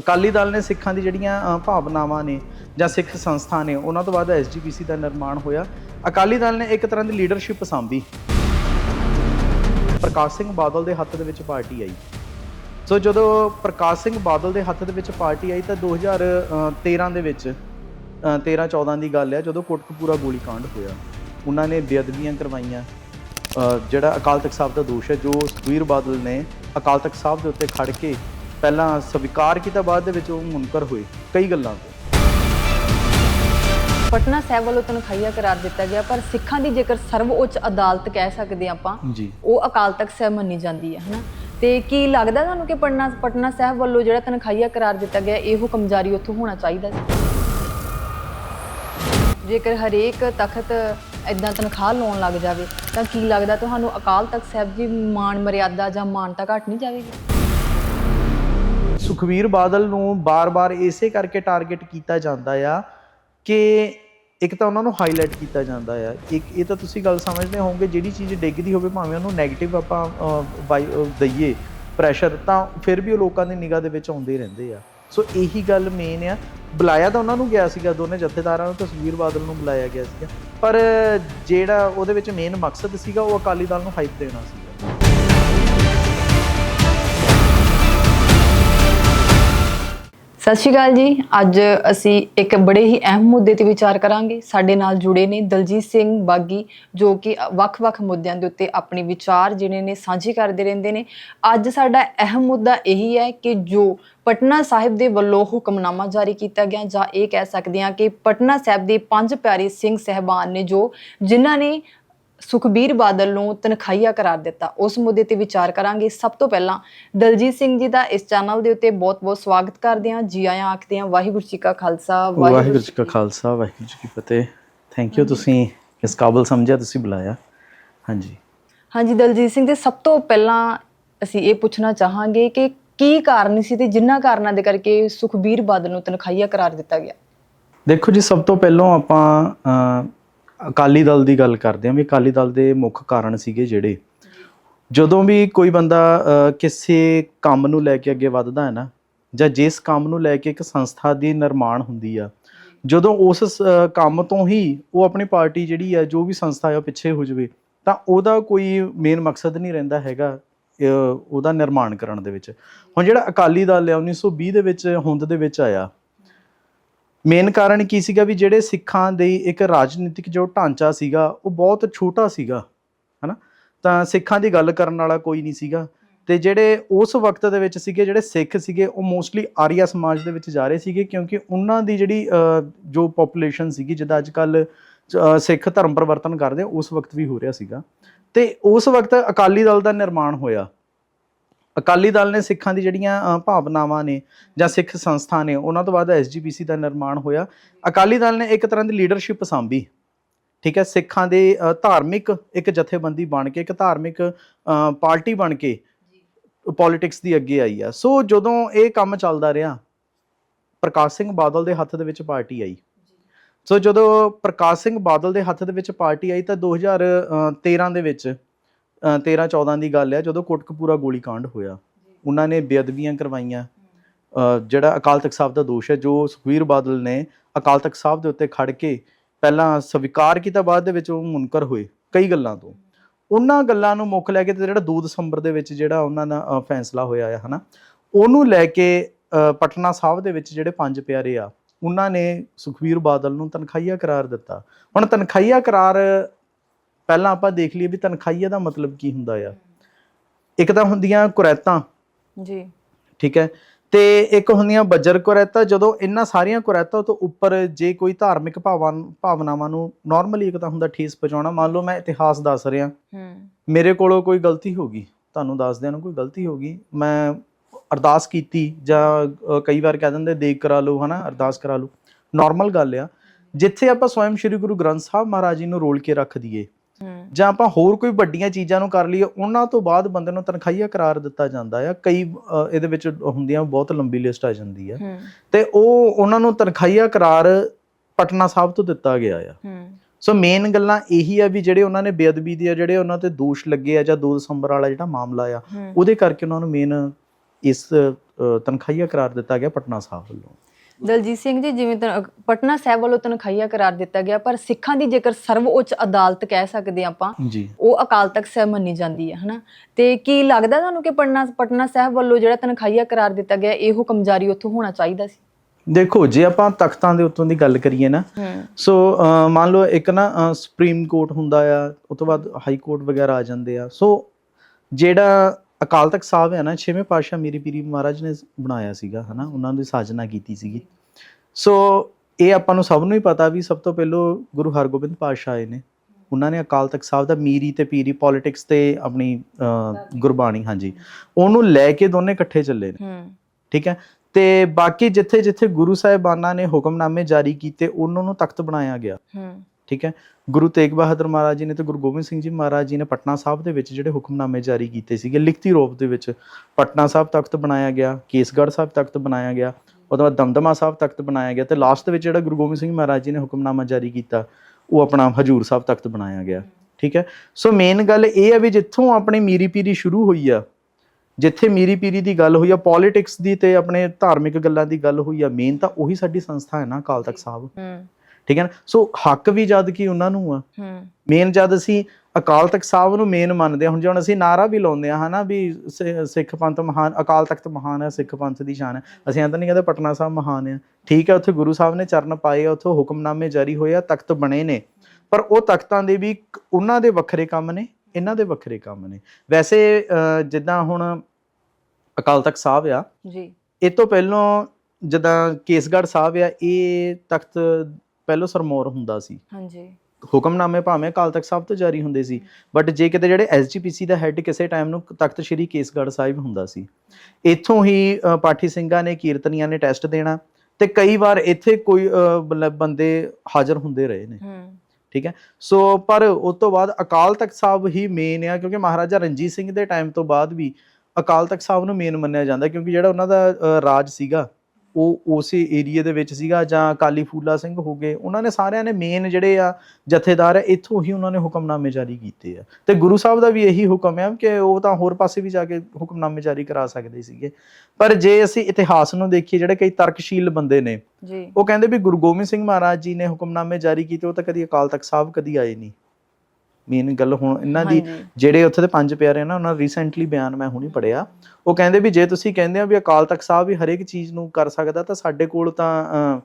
ਅਕਾਲੀ ਦਲ ਨੇ ਸਿੱਖਾਂ ਦੀ ਜਿਹੜੀਆਂ ਭਾਵਨਾਵਾਂ ਨੇ ਜਾਂ ਸਿੱਖ ਸੰਸਥਾ ਨੇ, ਉਹਨਾਂ ਤੋਂ ਬਾਅਦ ਐਸਜੀਪੀਸੀ ਦਾ ਨਿਰਮਾਣ ਹੋਇਆ। ਅਕਾਲੀ ਦਲ ਨੇ ਇੱਕ ਤਰ੍ਹਾਂ ਦੀ ਲੀਡਰਸ਼ਿਪ ਸੰਭੀ। ਪ੍ਰਕਾਸ਼ ਸਿੰਘ ਬਾਦਲ ਦੇ ਹੱਥ ਦੇ ਵਿੱਚ ਪਾਰਟੀ ਆਈ। ਸੋ ਜਦੋਂ ਪ੍ਰਕਾਸ਼ ਸਿੰਘ ਬਾਦਲ ਦੇ ਹੱਥ ਦੇ ਵਿੱਚ ਪਾਰਟੀ ਆਈ ਤਾਂ 2013 ਦੇ ਵਿੱਚ 13 14 ਦੀ ਗੱਲ ਹੈ, ਜਦੋਂ ਕੋਟਕਪੂਰਾ ਗੋਲੀकांड ਹੋਇਆ। ਉਹਨਾਂ ਨੇ ਬੇਅਦਬੀਆਂ ਕਰਵਾਈਆਂ। ਜਿਹੜਾ ਅਕਾਲ ਤਖਤ ਸਾਹਿਬ ਦਾ ਦੋਸ਼ ਹੈ, ਜੋ ਸੁਖਬੀਰ ਬਾਦਲ ਨੇ ਅਕਾਲ ਤਖਤ ਸਾਹਿਬ ਦੇ ਉੱਤੇ ਖੜ ਕੇ ਪਹਿਲਾਂ ਸਵੀਕਾਰ ਕੀਤਾ ਬਾਅਦ ਦੇ ਵਿੱਚ ਉਹ ਮੁਨਕਰ ਹੋਏ ਕਈ ਗੱਲਾਂ ਤੋਂ। ਪਟਨਾ ਸਾਹਿਬ ਵੱਲੋਂ ਤਨਖਾਹੀਆ ਕਰਾਰ ਦਿੱਤਾ ਗਿਆ ਪਰ ਸਿੱਖਾਂ ਦੀ ਜੇਕਰ ਸਰਵਉੱਚ ਅਦਾਲਤ ਕਹਿ ਸਕਦੇ ਆਪਾਂ ਜੀ। ਉਹ ਅਕਾਲ ਤਖਤ ਸਾਹਿਬ ਮੰਨੀ ਜਾਂਦੀ ਹੈ ਹਨਾ? ਤੇ ਕੀ ਲੱਗਦਾ ਤੁਹਾਨੂੰ ਕਿ ਪਟਨਾ ਪਟਨਾ ਸਾਹਿਬ ਵੱਲੋਂ ਜਿਹੜਾ ਤਨਖਾਹੀਆ ਕਰਾਰ ਦਿੱਤਾ ਗਿਆ ਇਹ ਹੁਕਮ ਜਾਰੀ ਉੱਥੋਂ ਹੋਣਾ ਚਾਹੀਦਾ ਸੀ? ਜੇਕਰ ਹਰੇਕ ਤਖਤ ਇਦਾਂ ਤਨਖਾਹ ਲਾਉਣ ਲੱਗ ਜਾਵੇ ਤਾਂ ਕੀ ਲੱਗਦਾ ਤੁਹਾਨੂੰ ਅਕਾਲ ਤਖਤ ਸਾਹਿਬ ਦੀ ਮਾਣ ਮਰਿਆਦਾ ਜਾਂ ਮਾਨਤਾ ਘਟ ਨਹੀਂ ਜਾਵੇਗੀ? ਸੁਖਵੀਰ ਬਾਦਲ ਨੂੰ ਬਾਰ-ਬਾਰ ਇਸੇ ਕਰਕੇ ਟਾਰਗੇਟ ਕੀਤਾ ਜਾਂਦਾ ਆ ਕਿ ਇੱਕ ਤਾਂ ਉਹਨਾਂ ਨੂੰ ਹਾਈਲਾਈਟ ਕੀਤਾ ਜਾਂਦਾ ਆ। ਇੱਕ ਇਹ ਤਾਂ ਤੁਸੀਂ ਗੱਲ ਸਮਝਦੇ ਹੋਵੋਗੇ ਜਿਹੜੀ ਚੀਜ਼ ਡਿੱਗਦੀ ਹੋਵੇ ਭਾਵੇਂ ਉਹਨੂੰ 네ਗੇਟਿਵ ਆਪਾਂ ਅਹ, ਬਾਈ- ਦਈਏ ਪ੍ਰੈਸ਼ਰ ਤਾਂ ਫਿਰ ਵੀ ਉਹ ਲੋਕਾਂ ਦੀ ਨਿਗਾਹ ਦੇ ਵਿੱਚ ਆਉਂਦੇ ਰਹਿੰਦੇ ਆ। ਸੋ ਇਹੀ ਗੱਲ ਮੇਨ ਆ। ਬੁਲਾਇਆ ਤਾਂ ਉਹਨਾਂ ਨੂੰ ਗਿਆ ਸੀਗਾ ਦੋਨੇ ਜਥੇਦਾਰਾਂ ਨੂੰ ਤੇ ਸੁਖਵੀਰ ਬਾਦਲ ਨੂੰ ਬੁਲਾਇਆ ਗਿਆ ਸੀਗਾ। ਪਰ ਜਿਹੜਾ ਉਹਦੇ ਵਿੱਚ ਮੇਨ ਮਕਸਦ ਸੀਗਾ ਉਹ ਅਕਾਲੀ ਦਲ ਨੂੰ ਹਾਈਪ ਦੇਣਾ ਸੀਗਾ। ਸਤਿ ਸ਼੍ਰੀ ਅਕਾਲ ਜੀ। ਅੱਜ ਅਸੀਂ ਇੱਕ ਬੜੇ ਹੀ ਅਹਿਮ ਮੁੱਦੇ ਤੇ ਵਿਚਾਰ ਕਰਾਂਗੇ। ਸਾਡੇ ਨਾਲ ਜੁੜੇ ਨੇ ਦਲਜੀਤ ਸਿੰਘ ਬਾਗੀ, ਜੋ ਕਿ ਵੱਖ-ਵੱਖ ਮੁੱਦਿਆਂ ਦੇ ਉੱਤੇ ਆਪਣੇ ਵਿਚਾਰ ਜਿਹੜੇ ਨੇ ਸਾਂਝੇ ਕਰਦੇ ਰਹਿੰਦੇ ਨੇ। ਅੱਜ ਸਾਡਾ ਅਹਿਮ ਮੁੱਦਾ ਇਹੀ ਹੈ ਕਿ ਜੋ ਪਟਨਾ ਸਾਹਿਬ ਦੇ ਵੱਲੋਂ ਹੁਕਮਨਾਮਾ ਜਾਰੀ ਕੀਤਾ ਗਿਆ, ਜਾਂ ਇਹ ਕਹਿ ਸਕਦੇ ਹਾਂ ਕਿ ਪਟਨਾ ਸਾਹਿਬ ਦੇ ਪੰਜ ਪਿਆਰੇ ਸਿੰਘ ਸਹਿਬਾਨ ਨੇ ਜੋ ਜਿਨ੍ਹਾਂ ਨੇ ਸੁਖਬੀਰ ਬਾਦਲ ਨੂੰ ਤਨਖਾਹੀਆ ਕਰਾਰ ਦਿੱਤਾ। ਉਸ ਮੁੱਦੇ ਤੇ ਵਿਚਾਰ ਕਰਾਂਗੇ। ਸਭ ਤੋਂ ਪਹਿਲਾਂ ਦਲਜੀਤ ਸਿੰਘ ਜੀ ਦਾ ਇਸ ਚੈਨਲ ਦੇ ਉੱਤੇ ਬਹੁਤ-ਬਹੁਤ ਸਵਾਗਤ ਕਰਦੇ ਹਾਂ। ਜੀ ਆਇਆਂ ਆਖਦੇ ਹਾਂ ਵਾਹਿਗੁਰੂ ਜੀ ਕਾ ਖਾਲਸਾ ਵਾਹਿਗੁਰੂ ਜੀ ਕਾ ਖਾਲਸਾ ਵਾਹਿਗੁਰੂ ਜੀ ਕੀ ਫਤਿਹ। ਥੈਂਕ ਯੂ ਤੁਸੀਂ ਇਸ ਕਾਬਲ ਸਮਝਿਆ ਤੁਸੀਂ ਬੁਲਾਇਆ। ਹਾਂਜੀ। ਹਾਂਜੀ ਦਲਜੀਤ ਸਿੰਘ ਦੇ ਸਭ ਤੋਂ ਪਹਿਲਾਂ ਅਸੀਂ ਇਹ ਪੁੱਛਣਾ ਚਾਹਾਂਗੇ ਕਿ ਕੀ ਕਾਰਨ ਸੀ ਤੇ ਜਿੰਨਾ ਕਾਰਨਾਂ ਦੇ ਕਰਕੇ ਸੁਖਬੀਰ ਬਾਦਲ ਨੂੰ ਤਨਖਾਹੀਆ ਕਰਾਰ ਦਿੱਤਾ ਗਿਆ? ਦੇਖੋ ਜੀ ਸਭ ਤੋਂ ਪਹਿਲਾਂ ਆਪਾਂ ਅਕਾਲੀ ਦਲ ਦੀ ਗੱਲ ਕਰਦੇ ਹਾਂ ਵੀ ਅਕਾਲੀ ਦਲ ਦੇ ਮੁੱਖ ਕਾਰਨ ਸੀਗੇ ਜਿਹੜੇ। ਜਦੋਂ ਵੀ ਕੋਈ ਬੰਦਾ ਕਿਸੇ ਕੰਮ ਨੂੰ ਲੈ ਕੇ ਅੱਗੇ ਵੱਧਦਾ ਹੈ ਨਾ, ਜਾਂ ਜਿਸ ਕੰਮ ਨੂੰ ਲੈ ਕੇ ਇੱਕ ਸੰਸਥਾ ਦੀ ਨਿਰਮਾਣ ਹੁੰਦੀ ਆ, ਜਦੋਂ ਉਸ ਕੰਮ ਤੋਂ ਹੀ ਉਹ ਆਪਣੀ ਪਾਰਟੀ ਜਿਹੜੀ ਆ, ਜੋ ਵੀ ਸੰਸਥਾ ਆ ਉਹ ਪਿੱਛੇ ਹੋ ਜਾਵੇ, ਤਾਂ ਉਹਦਾ ਕੋਈ ਮੇਨ ਮਕਸਦ ਨਹੀਂ ਰਹਿੰਦਾ ਹੈਗਾ ਉਹਦਾ ਨਿਰਮਾਣ ਕਰਨ ਦੇ ਵਿੱਚ। ਹੁਣ ਜਿਹੜਾ ਅਕਾਲੀ ਦਲ ਆ 1920 ਦੇ ਵਿੱਚ, ਹੋਂਦ ਦੇ ਵਿੱਚ ਆਇਆ ਮੇਨ ਕਾਰਨ ਕੀ ਸੀਗਾ ਵੀ ਜਿਹੜੇ ਸਿੱਖਾਂ ਦੇ ਇੱਕ ਰਾਜਨੀਤਿਕ ਜੋ ਢਾਂਚਾ ਸੀਗਾ, ਉਹ ਬਹੁਤ ਛੋਟਾ ਸੀਗਾ, ਹਨਾ? ਤਾਂ ਸਿੱਖਾਂ ਦੀ ਗੱਲ ਕਰਨ ਵਾਲਾ ਕੋਈ ਨਹੀਂ ਸੀਗਾ। ਤੇ ਜਿਹੜੇ ਉਸ ਵਕਤ ਦੇ ਵਿੱਚ ਸੀਗੇ, ਜਿਹੜੇ ਸਿੱਖ ਸੀਗੇ, ਉਹ ਮੋਸਟਲੀ ਆਰੀਆ ਸਮਾਜ ਦੇ ਵਿੱਚ ਜਾ ਰਹੇ ਸੀਗੇ, ਕਿਉਂਕਿ ਉਹਨਾਂ ਦੀ ਜਿਹੜੀ ਜੋ ਪੋਪੂਲੇਸ਼ਨ ਸੀਗੀ, ਜਿੱਦਾਂ ਅੱਜ ਕੱਲ ਸਿੱਖ ਧਰਮ ਪਰਿਵਰਤਨ ਕਰਦੇ, ਉਸ ਵਕਤ ਵੀ ਹੋ ਰਿਹਾ ਸੀਗਾ। ਤੇ ਉਸ ਵਕਤ ਅਕਾਲੀ ਦਲ ਦਾ ਨਿਰਮਾਣ ਹੋਇਆ। ਅਕਾਲੀ ਦਲ ਨੇ ਸਿੱਖਾਂ ਦੀ ਜਿਹੜੀਆਂ ਭਾਵਨਾਵਾਂ ਨੇ ਜਾਂ ਸਿੱਖ ਸੰਸਥਾ ਨੇ ਉਹਨਾਂ ਤੋਂ ਬਾਅਦ ਐਸਜੀਪੀਸੀ ਦਾ ਨਿਰਮਾਣ ਹੋਇਆ। ਅਕਾਲੀ ਦਲ ਨੇ ਇੱਕ ਤਰ੍ਹਾਂ ਦੀ ਲੀਡਰਸ਼ਿਪ ਸੰਭੀ। ਠੀਕ ਹੈ ਸਿੱਖਾਂ ਦੇ ਧਾਰਮਿਕ ਇੱਕ ਜਥੇਬੰਦੀ ਬਣ ਕੇ ਇੱਕ ਧਾਰਮਿਕ ਪਾਰਟੀ ਬਣ ਕੇ ਪੋਲਿਟਿਕਸ ਦੀ ਅੱਗੇ ਆਈ ਆ। ਸੋ ਜਦੋਂ ਇਹ ਕੰਮ ਚੱਲਦਾ ਰਿਹਾ ਪ੍ਰਕਾਸ਼ ਸਿੰਘ ਬਾਦਲ ਦੇ ਹੱਥ ਦੇ ਵਿੱਚ ਪਾਰਟੀ ਆਈ। ਸੋ ਜਦੋਂ ਪ੍ਰਕਾਸ਼ ਸਿੰਘ ਬਾਦਲ ਦੇ ਹੱਥ ਦੇ ਵਿੱਚ ਪਾਰਟੀ ਆਈ ਤਾਂ 2013 ਦੇ ਵਿੱਚ 13 14 ਦੀ ਗੱਲ ਹੈ ਜਦੋਂ ਕੋਟਕਪੂਰਾ ਗੋਲੀकांड ਹੋਇਆ ਉਹਨਾਂ ਨੇ ਬੇਅਦਬੀਆਂ ਕਰਵਾਈਆਂ। ਅ, ਜਿਹੜਾ ਅਕਾਲ ਤਖਤ ਸਾਹਿਬ ਦਾ ਦੋਸ਼ ਹੈ ਜੋ ਸੁਖਵੀਰ ਬਾਦਲ ਨੇ ਅਕਾਲ ਤਖਤ ਸਾਹਿਬ ਦੇ ਉੱਤੇ ਖੜ ਕੇ ਪਹਿਲਾਂ ਸਵੀਕਾਰ ਕੀਤਾ ਬਾਅਦ ਦੇ ਵਿੱਚ ਉਹ ਮੁਨਕਰ ਹੋਏ ਕਈ ਗੱਲਾਂ ਤੋਂ। ਉਹਨਾਂ ਗੱਲਾਂ ਨੂੰ ਮੁੱਖ ਲੈ ਕੇ ਤੇ ਜਿਹੜਾ 2 ਦਸੰਬਰ ਦੇ ਵਿੱਚ ਜਿਹੜਾ ਉਹਨਾਂ ਦਾ ਫੈਸਲਾ ਹੋਇਆ ਹੈ ਹਨਾ ਉਹਨੂੰ ਲੈ ਕੇ ਅ, ਪਟਨਾ ਸਾਹਿਬ ਦੇ ਵਿੱਚ ਜਿਹੜੇ ਪੰਜ ਪਿਆਰੇ ਆ ਉਹਨਾਂ ਨੇ ਸੁਖਵੀਰ ਬਾਦਲ ਨੂੰ ਤਨਖਾਹੀਆ ਕਰਾਰ ਦਿੱਤਾ। ਹੁਣ ਤਨਖਾਹੀਆ ਕਰਾਰ ਪਹਿਲਾਂ ਆਪਾਂ ਦੇਖ ਲਈਏ ਵੀ ਤਨਖਾਹੀਆ ਦਾ ਮਤਲਬ ਕੀ ਹੁੰਦਾ ਆ। ਇੱਕ ਤਾਂ ਹੁੰਦੀਆਂ ਕੁਰੈਤਾਂ ਜੀ। ਠੀਕ ਹੈ। ਤੇ ਇੱਕ ਹੁੰਦੀਆਂ ਬੱਜਰ ਕੁਰੈਤਾਂ ਜਦੋਂ ਇਹਨਾਂ ਸਾਰੀਆਂ ਕੁਰੈਤਾਂ ਤੋਂ ਉੱਪਰ ਜੇ ਕੋਈ ਧਾਰਮਿਕ ਭਾਵਾਂ ਭਾਵਨਾਵਾਂ ਨੂੰ ਨਾਰਮਲੀ ਇੱਕ ਤਾਂ ਹੁੰਦਾ ਠੇਸ ਪਹੁੰਚਾਉਣਾ। ਮੰਨ ਲਓ ਮੈਂ ਇਤਿਹਾਸ ਦੱਸ ਰਿਹਾ। ਹੂੰ। ਮੇਰੇ ਕੋਲੋਂ ਕੋਈ ਗਲਤੀ ਹੋ ਗਈ। ਤੁਹਾਨੂੰ ਦੱਸਦਿਆਂ ਨੂੰ ਕੋਈ ਗਲਤੀ ਹੋ ਗਈ। ਮੈਂ ਅਰਦਾਸ ਕੀਤੀ ਜਾਂ ਕਈ ਵਾਰ ਕਹਿ ਦਿੰਦੇ ਦੇਗ ਕਰਾ ਲਓ ਹਨਾ ਅਰਦਾਸ ਕਰਾ ਲਓ। ਨਾਰਮਲ ਗੱਲ ਆ। ਜਿੱਥੇ ਆਪਾਂ ਸਵੈਮ ਸ੍ਰੀ ਗੁਰੂ ਗ੍ਰੰਥ ਸਾਹਿਬ ਮਹਾਰਾਜ ਜੀ ਨੂੰ ਰੋਲ ਕੇ ਰੱਖ ਦਈਏ ਜਾਂ ਆਪਾਂ ਹੋਰ ਕੋਈ ਵੱਡੀਆਂ ਚੀਜ਼ਾਂ ਨੂੰ ਕਰ ਲਈਏ ਉਹਨਾਂ ਤੋਂ ਬਾਅਦ ਬੰਦੇ ਨੂੰ ਤਨਖਾਹੀਆ ਕਰਾਰ ਦਿੱਤਾ ਜਾਂਦਾ ਆ। ਕਈ ਇਹਦੇ ਵਿੱਚ ਹੁੰਦੀਆਂ ਬਹੁਤ ਲੰਬੀ ਲਿਸਟ ਆ ਜਾਂਦੀ ਆ। ਤੇ ਉਹ ਉਹਨਾਂ ਨੂੰ ਤਨਖਾਹੀਆ ਕਰਾਰ ਪਟਨਾ ਸਾਹਿਬ ਤੋਂ ਦਿੱਤਾ ਗਿਆ ਆ। ਸੋ ਮੇਨ ਗੱਲਾਂ ਇਹੀ ਆ ਵੀ ਜਿਹੜੇ ਉਹਨਾਂ ਨੇ ਬੇਅਦਬੀ ਦੇ ਆ ਜਿਹੜੇ ਉਹਨਾਂ ਤੇ ਦੋਸ਼ ਲੱਗੇ ਆ ਜਾਂ 2 ਦਸੰਬਰ ਵਾਲਾ ਜਿਹੜਾ ਮਾਮਲਾ ਆ ਉਹਦੇ ਕਰਕੇ ਉਹਨਾਂ ਨੂੰ ਮੇਨ ਇਸ ਤਨਖਾਹੀਆ ਕਰਾਰ ਦਿੱਤਾ ਗਿਆ ਪਟਨਾ ਸਾਹਿਬ ਵੱਲੋਂ। ਦਲਜੀਤ ਸਿੰਘ ਜੀ ਜਿਵੇਂ ਤਨ- ਪਟਨਾ ਸਾਹਿਬ ਵੱਲੋਂ ਤਨਖਾਹੀਆ ਕਰਾਰ ਦਿੱਤਾ ਗਿਆ ਪਰ ਸਿੱਖਾਂ ਦੀ ਜੇਕਰ ਸਰਵਉੱਚ ਅਦਾਲਤ ਕਹਿ ਸਕਦੇ ਹਾਂ ਆਪਾਂ ਜੀ। ਉਹ ਅਕਾਲ ਤਖਤ ਸਾਹਿਬ ਮੰਨੀ ਜਾਂਦੀ ਹੈ ਹਨਾ? ਤੇ ਕੀ ਲੱਗਦਾ ਤੁਹਾਨੂੰ ਕਿ ਪਟਨਾ ਪਟਨਾ ਸਾਹਿਬ ਵੱਲੋਂ ਜਿਹੜਾ ਤਨਖਾਹੀਆ ਕਰਾਰ ਦਿੱਤਾ ਗਿਆ ਇਹ ਹੁਕਮ ਜਾਰੀ ਉੱਥੋਂ ਹੋਣਾ ਚਾਹੀਦਾ ਸੀ? ਦੇਖੋ ਜੇ ਆਪਾਂ ਤਖਤਾਂ ਦੇ ਉੱਤੋਂ ਦੀ ਗੱਲ ਕਰੀਏ ਨਾ ਹੂੰ। ਸੋ ਅ, ਮੰਨ ਲਓ ਇੱਕ ਨਾ ਸੁਪਰੀਮ ਕੋਰਟ ਹੁੰਦਾ ਆ ਉਸ ਤੋਂ ਬਾਅਦ ਹਾਈ ਕੋਰਟ ਵਗੈਰਾ ਆ ਜਾਂਦੇ ਆ ਸੋ ਜਿਹੜਾ ਅਕਾਲ ਤਖਤ ਸਾਹਿਬ ਹੈ ਨਾ ਛੇਵੇਂ ਪਾਤਸ਼ਾਹ ਮੀਰੀ ਪੀਰੀ ਮਹਾਰਾਜ ਨੇ ਬਣਾਇਆ ਸੀਗਾ ਹਨਾ ਉਹਨਾਂ ਦੀ ਸਾਜਨਾ ਕੀਤੀ ਸੀਗੀ। ਸੋ ਇਹ ਆਪਾਂ ਨੂੰ ਸਭ ਨੂੰ ਹੀ ਪਤਾ ਵੀ ਸਭ ਤੋਂ ਪਹਿਲਾਂ ਗੁਰੂ ਹਰਗੋਬਿੰਦ ਪਾਤਸ਼ਾਹ ਆਏ ਨੇ। ਉਹਨਾਂ ਨੇ ਅਕਾਲ ਤਖਤ ਸਾਹਿਬ ਦਾ ਮੀਰੀ ਤੇ ਪੀਰੀ ਪੋਲਿਟਿਕਸ ਤੇ ਆਪਣੀ ਗੁਰਬਾਣੀ ਹਾਂਜੀ ਉਹਨੂੰ ਲੈ ਕੇ ਦੋਨੇ ਇਕੱਠੇ ਚੱਲੇ ਨੇ। ਠੀਕ ਹੈ? ਤੇ ਬਾਕੀ ਜਿੱਥੇ ਜਿੱਥੇ ਗੁਰੂ ਸਾਹਿਬਾਨਾਂ ਨੇ ਹੁਕਮਨਾਮੇ ਜਾਰੀ ਕੀਤੇ ਉਹਨਾਂ ਨੂੰ ਤਖਤ ਬਣਾਇਆ ਗਿਆ। ਹੂੰ। ਠੀਕ ਹੈ? ਗੁਰੂ ਤੇਗ ਬਹਾਦਰ ਮਹਾਰਾਜ ਜੀ ਨੇ ਤੇ ਗੁਰੂ ਗੋਬਿੰਦ ਸਿੰਘ ਜੀ ਮਹਾਰਾਜ ਜੀ ਨੇ ਪਟਨਾ ਸਾਹਿਬ ਦੇ ਵਿੱਚ ਜਿਹੜੇ ਹੁਕਮਨਾਮੇ ਜਾਰੀ ਕੀਤੇ ਸੀਗੇ, ਲਿਖਤੀ ਰੂਪ ਦੇ ਵਿੱਚ ਪਟਨਾ ਸਾਹਿਬ ਤਖਤ ਬਣਾਇਆ ਗਿਆ, ਕੇਸਗੜ੍ਹ ਸਾਹਿਬ ਤਖਤ ਬਣਾਇਆ ਗਿਆ, ਉਹਦੇ ਬਾਅਦ ਦਮਦਮਾ ਸਾਹਿਬ ਤਖਤ ਬਣਾਇਆ ਗਿਆ ਤੇ ਲਾਸਟ ਵਿੱਚ ਜਿਹੜਾ ਗੁਰੂ ਗੋਬਿੰਦ ਸਿੰਘ ਮਹਾਰਾਜ ਜੀ ਨੇ ਹੁਕਮਨਾਮਾ ਜਾਰੀ ਕੀਤਾ, ਉਹ ਆਪਣਾ ਹਜੂਰ ਸਾਹਿਬ ਤਖਤ ਬਣਾਇਆ ਗਿਆ, ਠੀਕ ਹੈ? ਸੋ ਮੇਨ ਗੱਲ ਇਹ ਹੈ ਵੀ ਜਿੱਥੋਂ ਆਪਣੀ ਮੀਰੀ ਪੀਰੀ ਸ਼ੁਰੂ ਹੋਈ ਆ, ਜਿੱਥੇ ਮੀਰੀ ਪੀਰੀ ਦੀ ਗੱਲ ਹੋਈ ਆ ਪੋਲਿਟਿਕਸ ਦੀ ਤੇ ਆਪਣੇ ਧਾਰਮਿਕ ਗੱਲਾਂ ਦੀ ਗੱਲ ਹੋਈ ਆ ਮੇਨ ਤਾਂ ਉਹੀ ਸਾਡੀ ਸੰਸਥਾ ਹੈ ਨਾ ਅਕਾਲ ਤਖਤ ਸਾਹਿਬ। ਠੀਕ ਹੈ ਨਾ? ਸੋ ਹੱਕ ਵੀ ਜਦ ਕੀ ਉਹਨਾਂ ਨੂੰ ਆ। ਮੇਨ ਜਦ ਅਸੀਂ ਅਕਾਲ ਤਖਤ ਸਾਹਿਬ ਨੂੰ ਮੇਨ ਮੰਨਦੇ ਹੁਣ ਜਿਵੇਂ ਅਸੀਂ ਨਾਰਾ ਵੀ ਲਾਉਂਦੇ ਆ ਹਨਾ ਵੀ ਸਿੱਖ ਪੰਥ ਮਹਾਨ ਅਕਾਲ ਤਖਤ ਮਹਾਨ ਹੈ ਸਿੱਖ ਪੰਥ ਦੀ ਸ਼ਾਨ ਹੈ। ਅਸੀਂ ਤਾਂ ਨਹੀਂ ਕਹਿੰਦੇ ਪਟਨਾ ਸਾਹਿਬ ਮਹਾਨ ਹੈ। ਠੀਕ ਹੈ ਉੱਥੇ ਗੁਰੂ ਸਾਹਿਬ ਨੇ ਚਰਨ ਪਾਏ ਆ ਉੱਥੇ ਹੁਕਮਨਾਮੇ ਜਾਰੀ ਹੋਏ ਆ ਤਖਤ ਬਣੇ ਨੇ। ਪਰ ਉਹ ਤਖਤਾਂ ਦੇ ਵੀ ਉਹਨਾਂ ਦੇ ਵੱਖਰੇ ਕੰਮ ਨੇ ਇਹਨਾਂ ਦੇ ਵੱਖਰੇ ਕੰਮ ਨੇ। ਵੈਸੇ ਜਿੱਦਾਂ ਹੁਣ ਅਕਾਲ ਤਖਤ ਸਾਹਿਬ ਆ ਜੀ। ਇਹ ਤੋਂ ਪਹਿਲਾਂ ਜਦਾਂ ਕੇਸਗੜ੍ਹ ਸਾਹਿਬ ਆ ਇਹ ਤਖਤ ਪਹਿਲੋਂ ਸਰਮੌਰ ਹੁੰਦਾ ਸੀ। ਹਾਂਜੀ। ਹੁਕਮਨਾਮੇ ਭਾਵੇਂ ਅਕਾਲ ਤਖਤ ਸਾਹਿਬ ਤੋਂ ਜਾਰੀ ਹੁੰਦੇ ਸੀ ਬਟ ਜੇ ਕਿਤੇ ਜਿਹੜੇ ਐਸਜੀਪੀਸੀ ਦਾ ਹੈੱਡ ਕਿਸੇ ਟਾਈਮ ਨੂੰ ਤਖਤ ਸ੍ਰੀ ਕੇਸਗੜ੍ਹ ਸਾਹਿਬ ਹੁੰਦਾ ਸੀ ਇੱਥੋਂ ਹੀ ਪਾਠੀ ਸਿੰਘਾਂ ਨੇ ਕੀਰਤਨੀਆਂ ਨੇ ਟੈਸਟ ਦੇਣਾ ਤੇ ਕਈ ਵਾਰ ਇੱਥੇ ਕੋਈ ਬੰਦੇ ਹਾਜ਼ਰ ਹੁੰਦੇ ਰਹੇ ਨੇ। ਠੀਕ ਹੈ? ਸੋ ਪਰ ਉਸ ਤੋਂ ਬਾਅਦ ਅਕਾਲ ਤਖਤ ਸਾਹਿਬ ਹੀ ਮੇਨ ਆ ਕਿਉਂਕਿ ਮਹਾਰਾਜਾ ਰਣਜੀਤ ਸਿੰਘ ਦੇ ਟਾਈਮ ਤੋਂ ਬਾਅਦ ਵੀ ਅਕਾਲ ਤਖਤ ਸਾਹਿਬ ਨੂੰ ਮੇਨ ਮੰਨਿਆ ਜਾਂਦਾ ਕਿਉਂਕਿ ਜਿਹੜਾ ਉਹਨਾਂ ਦਾ ਰਾਜ ਸੀਗਾ ਉਹ ਉਸੇ ਏਰੀਆ ਦੇ ਵਿੱਚ ਸੀਗਾ ਜਾਂ ਕਾਲੀ ਫੂਲਾ ਸਿੰਘ ਹੋ ਗਏ ਉਹਨਾਂ ਨੇ ਸਾਰਿਆਂ ਨੇ ਮੇਨ ਜਿਹੜੇ ਆ ਜਥੇਦਾਰ ਹੈ ਇੱਥੋਂ ਹੀ ਉਹਨਾਂ ਨੇ ਹੁਕਮਨਾਮੇ ਜਾਰੀ ਕੀਤੇ ਆ। ਤੇ ਗੁਰੂ ਸਾਹਿਬ ਦਾ ਵੀ ਇਹੀ ਹੁਕਮ ਹੈ ਕਿ ਉਹ ਤਾਂ ਹੋਰ ਪਾਸੇ ਵੀ ਜਾ ਕੇ ਹੁਕਮਨਾਮੇ ਜਾਰੀ ਕਰਾ ਸਕਦੇ ਸੀਗੇ। ਪਰ ਜੇ ਅਸੀਂ ਇਤਿਹਾਸ ਨੂੰ ਦੇਖੀਏ ਜਿਹੜੇ ਕਈ ਤਰਕਸ਼ੀਲ ਬੰਦੇ ਨੇ ਜੀ। ਉਹ ਕਹਿੰਦੇ ਵੀ ਗੁਰੂ ਗੋਬਿੰਦ ਸਿੰਘ ਮਹਾਰਾਜ ਜੀ ਨੇ ਹੁਕਮਨਾਮੇ ਜਾਰੀ ਕੀਤੇ ਉਹ ਤਾਂ ਕਦੀ ਅਕਾਲ ਤਖਤ ਸਾਹਿਬ ਕਦੀ ਆਏ ਨਹੀਂ। ਮੇਨ ਗੱਲ ਹੁਣ ਇਹਨਾਂ ਦੀ ਜਿਹੜੇ ਉੱਥੇ ਦੇ ਪੰਜ ਪਿਆਰੇ ਨਾ ਉਹਨਾਂ ਰੀਸੈਂਟਲੀ ਬਿਆਨ ਮੈਂ ਹੁਣੀ ਪੜਿਆ ਉਹ ਕਹਿੰਦੇ ਵੀ ਜੇ ਤੁਸੀਂ ਕਹਿੰਦੇ ਆ ਵੀ ਅਕਾਲ ਤਖਤ ਸਾਹਿਬ ਵੀ ਹਰੇਕ ਚੀਜ਼ ਨੂੰ ਕਰ ਸਕਦਾ ਤਾਂ ਸਾਡੇ ਕੋਲ ਤਾਂ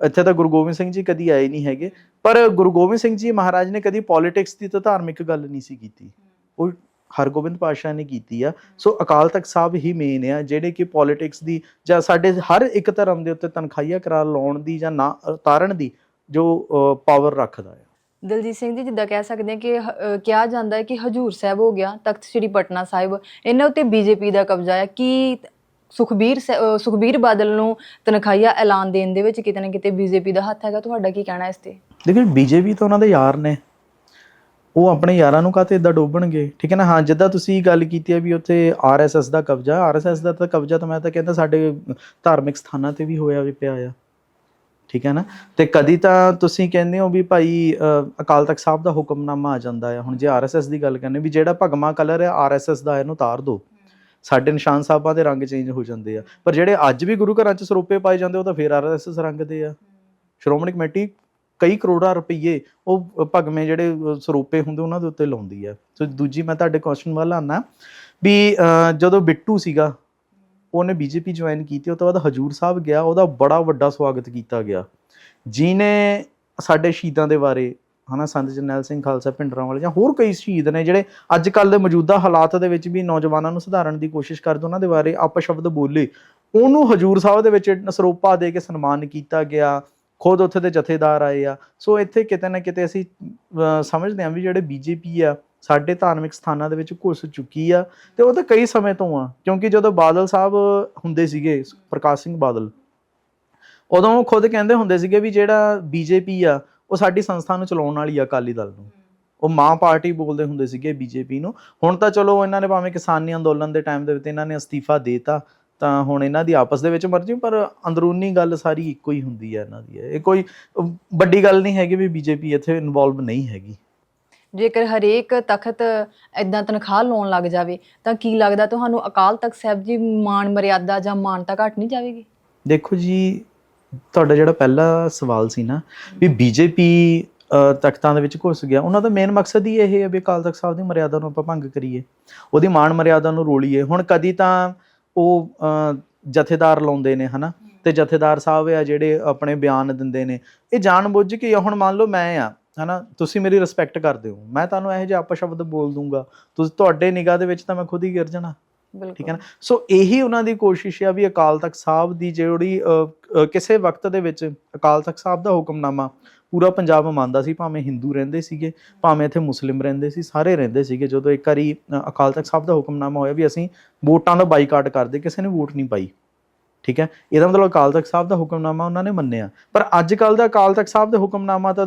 ਇੱਥੇ ਤਾਂ ਗੁਰੂ ਗੋਬਿੰਦ ਸਿੰਘ ਜੀ ਕਦੀ ਆਏ ਨਹੀਂ ਹੈਗੇ। ਪਰ ਗੁਰੂ ਗੋਬਿੰਦ ਸਿੰਘ ਜੀ ਮਹਾਰਾਜ ਨੇ ਕਦੀ ਪੋਲਿਟਿਕਸ ਦੀ ਤਾਂ ਧਾਰਮਿਕ ਗੱਲ ਨਹੀਂ ਸੀ ਕੀਤੀ। ਉਹ ਹਰਗੋਬਿੰਦ ਪਾਤਸ਼ਾਹ ਨੇ ਕੀਤੀ ਆ। ਸੋ ਅਕਾਲ ਤਖਤ ਸਾਹਿਬ ਹੀ ਮੇਨ ਆ ਜਿਹੜੇ ਕਿ ਪੋਲਿਟਿਕਸ ਦੀ ਜਾਂ ਸਾਡੇ ਹਰ ਇੱਕ ਧਰਮ ਦੇ ਉੱਤੇ ਤਨਖਾਹੀਆ ਕਰਾ ਲਾਉਣ ਦੀ ਜਾਂ ਨਾ ਉਤਾਰਨ ਦੀ ਜੋ ਪਾਵਰ ਰੱਖਦਾ ਆ। ਦਲਜੀਤ ਸਿੰਘ ਜੀ ਜਿੱਦਾਂ ਕਹਿ ਸਕਦੇ ਹਾਂ ਕਿ ਹ- ਅਹ, ਕਿਹਾ ਜਾਂਦਾ ਹੈ ਕਿ ਹਜੂਰ ਸਾਹਿਬ ਹੋ ਗਿਆ, ਤਖਤ ਸ੍ਰੀ ਪਟਨਾ ਸਾਹਿਬ। ਇਹਨਾਂ ਉੱਤੇ ਬੀਜੇਪੀ ਦਾ ਕਬਜ਼ਾ ਹੈ। ਕੀ ਸੁਖਬੀਰ ਸ- ਅਹ, ਸੁਖਬੀਰ ਬਾਦਲ ਨੂੰ ਤਨਖਾਹੀਆ ਐਲਾਨ ਦੇਣ ਦੇ ਵਿੱਚ ਕਿਤੇ ਨਾ ਕਿਤੇ ਬੀਜੇਪੀ ਦਾ ਹੱਥ ਹੈਗਾ? ਤੁਹਾਡਾ ਕੀ ਕਹਿਣਾ ਇਸ ਤੇ? ਲੇਕਿਨ ਬੀਜੇਪੀ ਤਾਂ ਉਹਨਾਂ ਦੇ ਯਾਰ ਨੇ। ਉਹ ਆਪਣੇ ਯਾਰਾਂ ਨੂੰ ਕਾਤੇ ਇਦਾਂ ਡੋਬਣਗੇ? ਠੀਕ ਹੈ ਨਾ? ਹਾਂ, ਜਿੱਦਾਂ ਤੁਸੀਂ ਗੱਲ ਕੀਤੀ ਹੈ ਵੀ ਉੱਥੇ ਆਰਐਸਐਸ ਦਾ ਕਬਜ਼ਾ। ਆਰਐਸਐਸ ਦਾ ਤਾਂ ਕਬਜ਼ਾ ਤਾਂ ਮੈਂ ਤਾਂ ਕਹਿੰਦਾ ਸਾਡੇ ਧਾਰਮਿਕ ਸਥਾਨਾਂ ਤੇ ਵੀ ਹੋਇਆ ਵੀ ਪਿਆ ਆ। ਠੀਕ ਹੈ ਨਾ? ਤੇ ਕਦੀ ਤਾਂ ਤੁਸੀਂ ਕਹਿੰਦੇ ਹੋ ਵੀ ਭਾਈ ਅਕਾਲ ਤਖਤ ਸਾਹਿਬ ਦਾ ਹੁਕਮਨਾਮਾ ਆ ਜਾਂਦਾ ਹੈ ਹੁਣ ਜੇ ਆਰਐਸਐਸ ਦੀ ਗੱਲ ਕਰਨੇ ਵੀ ਜਿਹੜਾ ਭਗਮਾ ਕਲਰ ਹੈ ਆਰਐਸਐਸ ਦਾ ਇਹਨੂੰ ਉਤਾਰ ਦਿਓ ਸਾਡੇ ਨਿਸ਼ਾਨ ਸਾਹਿਬਾਂ ਦੇ ਰੰਗ ਚੇਂਜ ਹੋ ਜਾਂਦੇ ਆ। ਪਰ ਜਿਹੜੇ ਅੱਜ ਵੀ ਗੁਰੂ ਘਰਾਂ 'ਚ ਸਰੂਪੇ ਪਾਏ ਜਾਂਦੇ ਉਹ ਤਾਂ ਫੇਰ ਆਰਐਸਐਸ ਰੰਗ ਦੇ ਆ। ਸ਼੍ਰੋਮਣੀ ਕਮੇਟੀ ਕਈ ਕਰੋੜਾਂ ਰੁਪਏ ਉਹ ਭਗਵੇਂ ਜਿਹੜੇ ਅ, ਸਰੂਪੇ ਹੁੰਦੇ ਉਹਨਾਂ ਦੇ ਉੱਤੇ ਲਾਉਂਦੀ ਆ। ਸੋ ਦੂਜੀ ਮੈਂ ਤੁਹਾਡੇ ਕੁਐਸਚਨ ਵੱਲ ਆਨਾ। ਵੀ ਜਦੋਂ ਬਿੱਟੂ ਸੀਗਾ ਉਹਨੇ ਬੀਜੇਪੀ ਜੁਆਇਨ ਕੀਤੀ, ਉਹ ਤੋਂ ਬਾਅਦ ਹਜੂਰ ਸਾਹਿਬ ਗਿਆ, ਉਹਦਾ ਬੜਾ ਵੱਡਾ ਸਵਾਗਤ ਕੀਤਾ ਗਿਆ। ਜਿਨੇ ਸਾਡੇ ਸ਼ਹੀਦਾਂ ਦੇ ਬਾਰੇ, ਹਨਾ, ਸੰਤ ਜਰਨੈਲ ਸਿੰਘ ਖਾਲਸਾ ਪਿੰਡਰਾਂ ਵਾਲੇ ਜਾਂ ਹੋਰ ਕਈ ਸ਼ਹੀਦ ਨੇ ਜਿਹੜੇ ਅੱਜ ਕੱਲ ਦੇ ਮੌਜੂਦਾ ਹਾਲਾਤ ਦੇ ਵਿੱਚ ਵੀ ਨੌਜਵਾਨਾਂ ਨੂੰ ਸੁਧਾਰਨ ਦੀ ਕੋਸ਼ਿਸ਼ ਕਰਦੇ, ਉਹਨਾਂ ਦੇ ਬਾਰੇ ਆਪ ਸ਼ਬਦ ਬੋਲੇ। ਉਹਨੂੰ ਹਜੂਰ ਸਾਹਿਬ ਦੇ ਵਿੱਚ ਸਰੋਪਾ ਦੇ ਕੇ ਸਨਮਾਨ ਕੀਤਾ ਗਿਆ, ਖੁਦ ਉੱਥੇ ਦੇ ਜਥੇਦਾਰ ਆਏ ਆ। ਸੋ ਇੱਥੇ ਕਿਤੇ ਨਾ ਕਿਤੇ ਅਸੀਂ ਸਮਝਦੇ ਹਾਂ ਵੀ ਜਿਹੜੇ ਬੀਜੇਪੀ ਆ ਸਾਡੇ ਧਾਰਮਿਕ ਸਥਾਨਾਂ ਦੇ ਵਿੱਚ ਘੁਸ ਚੁੱਕੀ ਆ ਤੇ ਉਹ ਤਾਂ ਕਈ ਸਮੇਂ ਤੋਂ ਆ, ਕਿਉਂਕਿ ਜਦੋਂ ਬਾਦਲ ਸਾਹਿਬ ਹੁੰਦੇ ਸੀਗੇ, ਪ੍ਰਕਾਸ਼ ਸਿੰਘ ਬਾਦਲ, ਉਦੋਂ ਉਹ ਖੁਦ ਕਹਿੰਦੇ ਹੁੰਦੇ ਸੀਗੇ ਵੀ ਜਿਹੜਾ ਬੀਜੇਪੀ ਆ, ਉਹ ਸਾਡੀ ਸੰਸਥਾ ਨੂੰ ਚਲਾਉਣ ਵਾਲੀ ਆ ਅਕਾਲੀ ਦਲ ਨੂੰ। ਉਹ ਮਾਂ ਪਾਰਟੀ ਬੋਲਦੇ ਹੁੰਦੇ ਸੀਗੇ ਬੀਜੇਪੀ ਨੂੰ। ਹੁਣ ਤਾਂ ਚਲੋ ਇਹਨਾਂ ਨੇ ਭਾਵੇਂ ਕਿਸਾਨੀ ਅੰਦੋਲਨ ਦੇ ਟਾਈਮ ਦੇ ਵਿੱਚ ਇਹਨਾਂ ਨੇ ਅਸਤੀਫਾ ਦੇਤਾ, ਤਾਂ ਹੁਣ ਇਹਨਾਂ ਦੀ ਆਪਸ ਦੇ ਵਿੱਚ ਮਰਜ਼ੀ, ਪਰ ਅੰਦਰੂਨੀ ਗੱਲ ਸਾਰੀ ਇੱਕੋ ਹੀ ਹੁੰਦੀ ਹੈ ਇਹਨਾਂ ਦੀ। ਇਹ ਕੋਈ ਵੱਡੀ ਗੱਲ ਨਹੀਂ ਹੈਗੀ ਵੀ ਬੀਜੇਪੀ ਇੱਥੇ ਇਨਵੋਲਵ ਨਹੀਂ ਹੈਗੀ। ਜੇਕਰ ਹਰੇਕ ਤਖਤ ਇਦਾਂ ਤਨਖਾਹ ਲਾਉਣ ਲੱਗ ਜਾਵੇ, ਤਾਂ ਕੀ ਲੱਗਦਾ ਤੁਹਾਨੂੰ ਅਕਾਲ ਤਖਤ ਸਾਹਿਬ ਜੀ ਮਾਣ ਮਰਿਆਦਾ ਜਾਂ ਮਾਨਤਾ ਘਟ ਨਹੀਂ ਜਾਵੇਗੀ? ਦੇਖੋ ਜੀ, ਤੁਹਾਡਾ ਜਿਹੜਾ ਪਹਿਲਾ ਸਵਾਲ ਸੀ ਨਾ, ਵੀ ਬੀਜੇਪੀ ਤਖਤਾਂ ਦੇ ਵਿੱਚ ਘੁਸ ਗਿਆ, ਉਹਨਾਂ ਦਾ ਮੇਨ ਮਕਸਦ ਹੀ ਇਹ ਹੈ ਵੀ ਅਕਾਲ ਤਖਤ ਸਾਹਿਬ ਦੀ ਮਰਿਆਦਾ ਨੂੰ ਆਪਾਂ ਭੰਗ ਕਰੀਏ। ਉਹਦੀ ਮਾਣ ਮਰਿਆਦਾ ਨੂੰ ਰੋਲੀਏ। ਹੁਣ ਕਦੀ ਤਾਂ ਉਹ ਜਥੇਦਾਰ ਲਾਉਂਦੇ ਨੇ, ਹਨਾ? ਤੇ ਜਥੇਦਾਰ ਸਾਹਿਬ ਆ ਜਿਹੜੇ ਆਪਣੇ ਬਿਆਨ ਦਿੰਦੇ ਨੇ। ਇਹ ਜਾਣਬੁੱਝ ਕੇ ਹੁਣ ਮੰਨ ਲਓ ਮੈਂ ਆ ਹਨਾ? ਤੁਸੀਂ ਮੇਰੀ ਰਿਸਪੈਕਟ ਕਰਦੇ ਹੋ। ਮੈਂ ਤੁਹਾਨੂੰ ਇਹੋ ਜਿਹਾ ਅਪਸ਼ਬਦ ਬੋਲ ਦੂੰਗਾ। ਤੁਸੀਂ ਤੁਹਾਡੇ ਨਿਗਾਹ ਦੇ ਵਿੱਚ ਤਾਂ ਮੈਂ ਖੁਦ ਹੀ ਗਿਰ ਜਾਣਾ। ਠੀਕ ਹੈ ਨਾ? ਸੋ ਇਹੀ ਉਹਨਾਂ ਦੀ ਕੋਸ਼ਿਸ਼ ਆ ਵੀ ਅਕਾਲ ਤਖਤ ਸਾਹਿਬ ਦੀ ਜਿਹੜੀ ਕਿਸੇ ਵਕਤ ਦੇ ਵਿੱਚ ਅਕਾਲ ਤਖਤ ਸਾਹਿਬ ਦਾ ਹੁਕਮਨਾਮਾ ਪੂਰਾ ਪੰਜਾਬ ਮੰਨਦਾ ਸੀ ਭਾਵੇਂ ਹਿੰਦੂ ਰਹਿੰਦੇ ਸੀਗੇ ਭਾਵੇਂ ਇੱਥੇ ਮੁਸਲਿਮ ਰਹਿੰਦੇ ਸੀ ਸਾਰੇ ਰਹਿੰਦੇ ਸੀਗੇ। ਜਦੋਂ ਇੱਕ ਵਾਰੀ ਅਕਾਲ ਤਖਤ ਸਾਹਿਬ ਦਾ ਹੁਕਮਨਾਮਾ ਹੋਇਆ ਵੀ ਅਸੀਂ ਵੋਟਾਂ ਦਾ ਬਾਈਕਾਟ ਕਰਦੇ ਕਿਸੇ ਨੇ ਵੋਟ ਨਹੀਂ ਪਾਈ। ਠੀਕ ਹੈ? ਇਹਦਾ ਮਤਲਬ ਅਕਾਲ ਤਖਤ ਸਾਹਿਬ ਦਾ ਹੁਕਮਨਾਮਾ ਉਹਨਾਂ ਨੇ ਮੰਨਿਆ। ਪਰ ਅੱਜ ਕੱਲ ਦਾ ਅਕਾਲ ਤਖਤ ਸਾਹਿਬ ਦਾ ਹੁਕਮਨਾਮਾ ਤਾਂ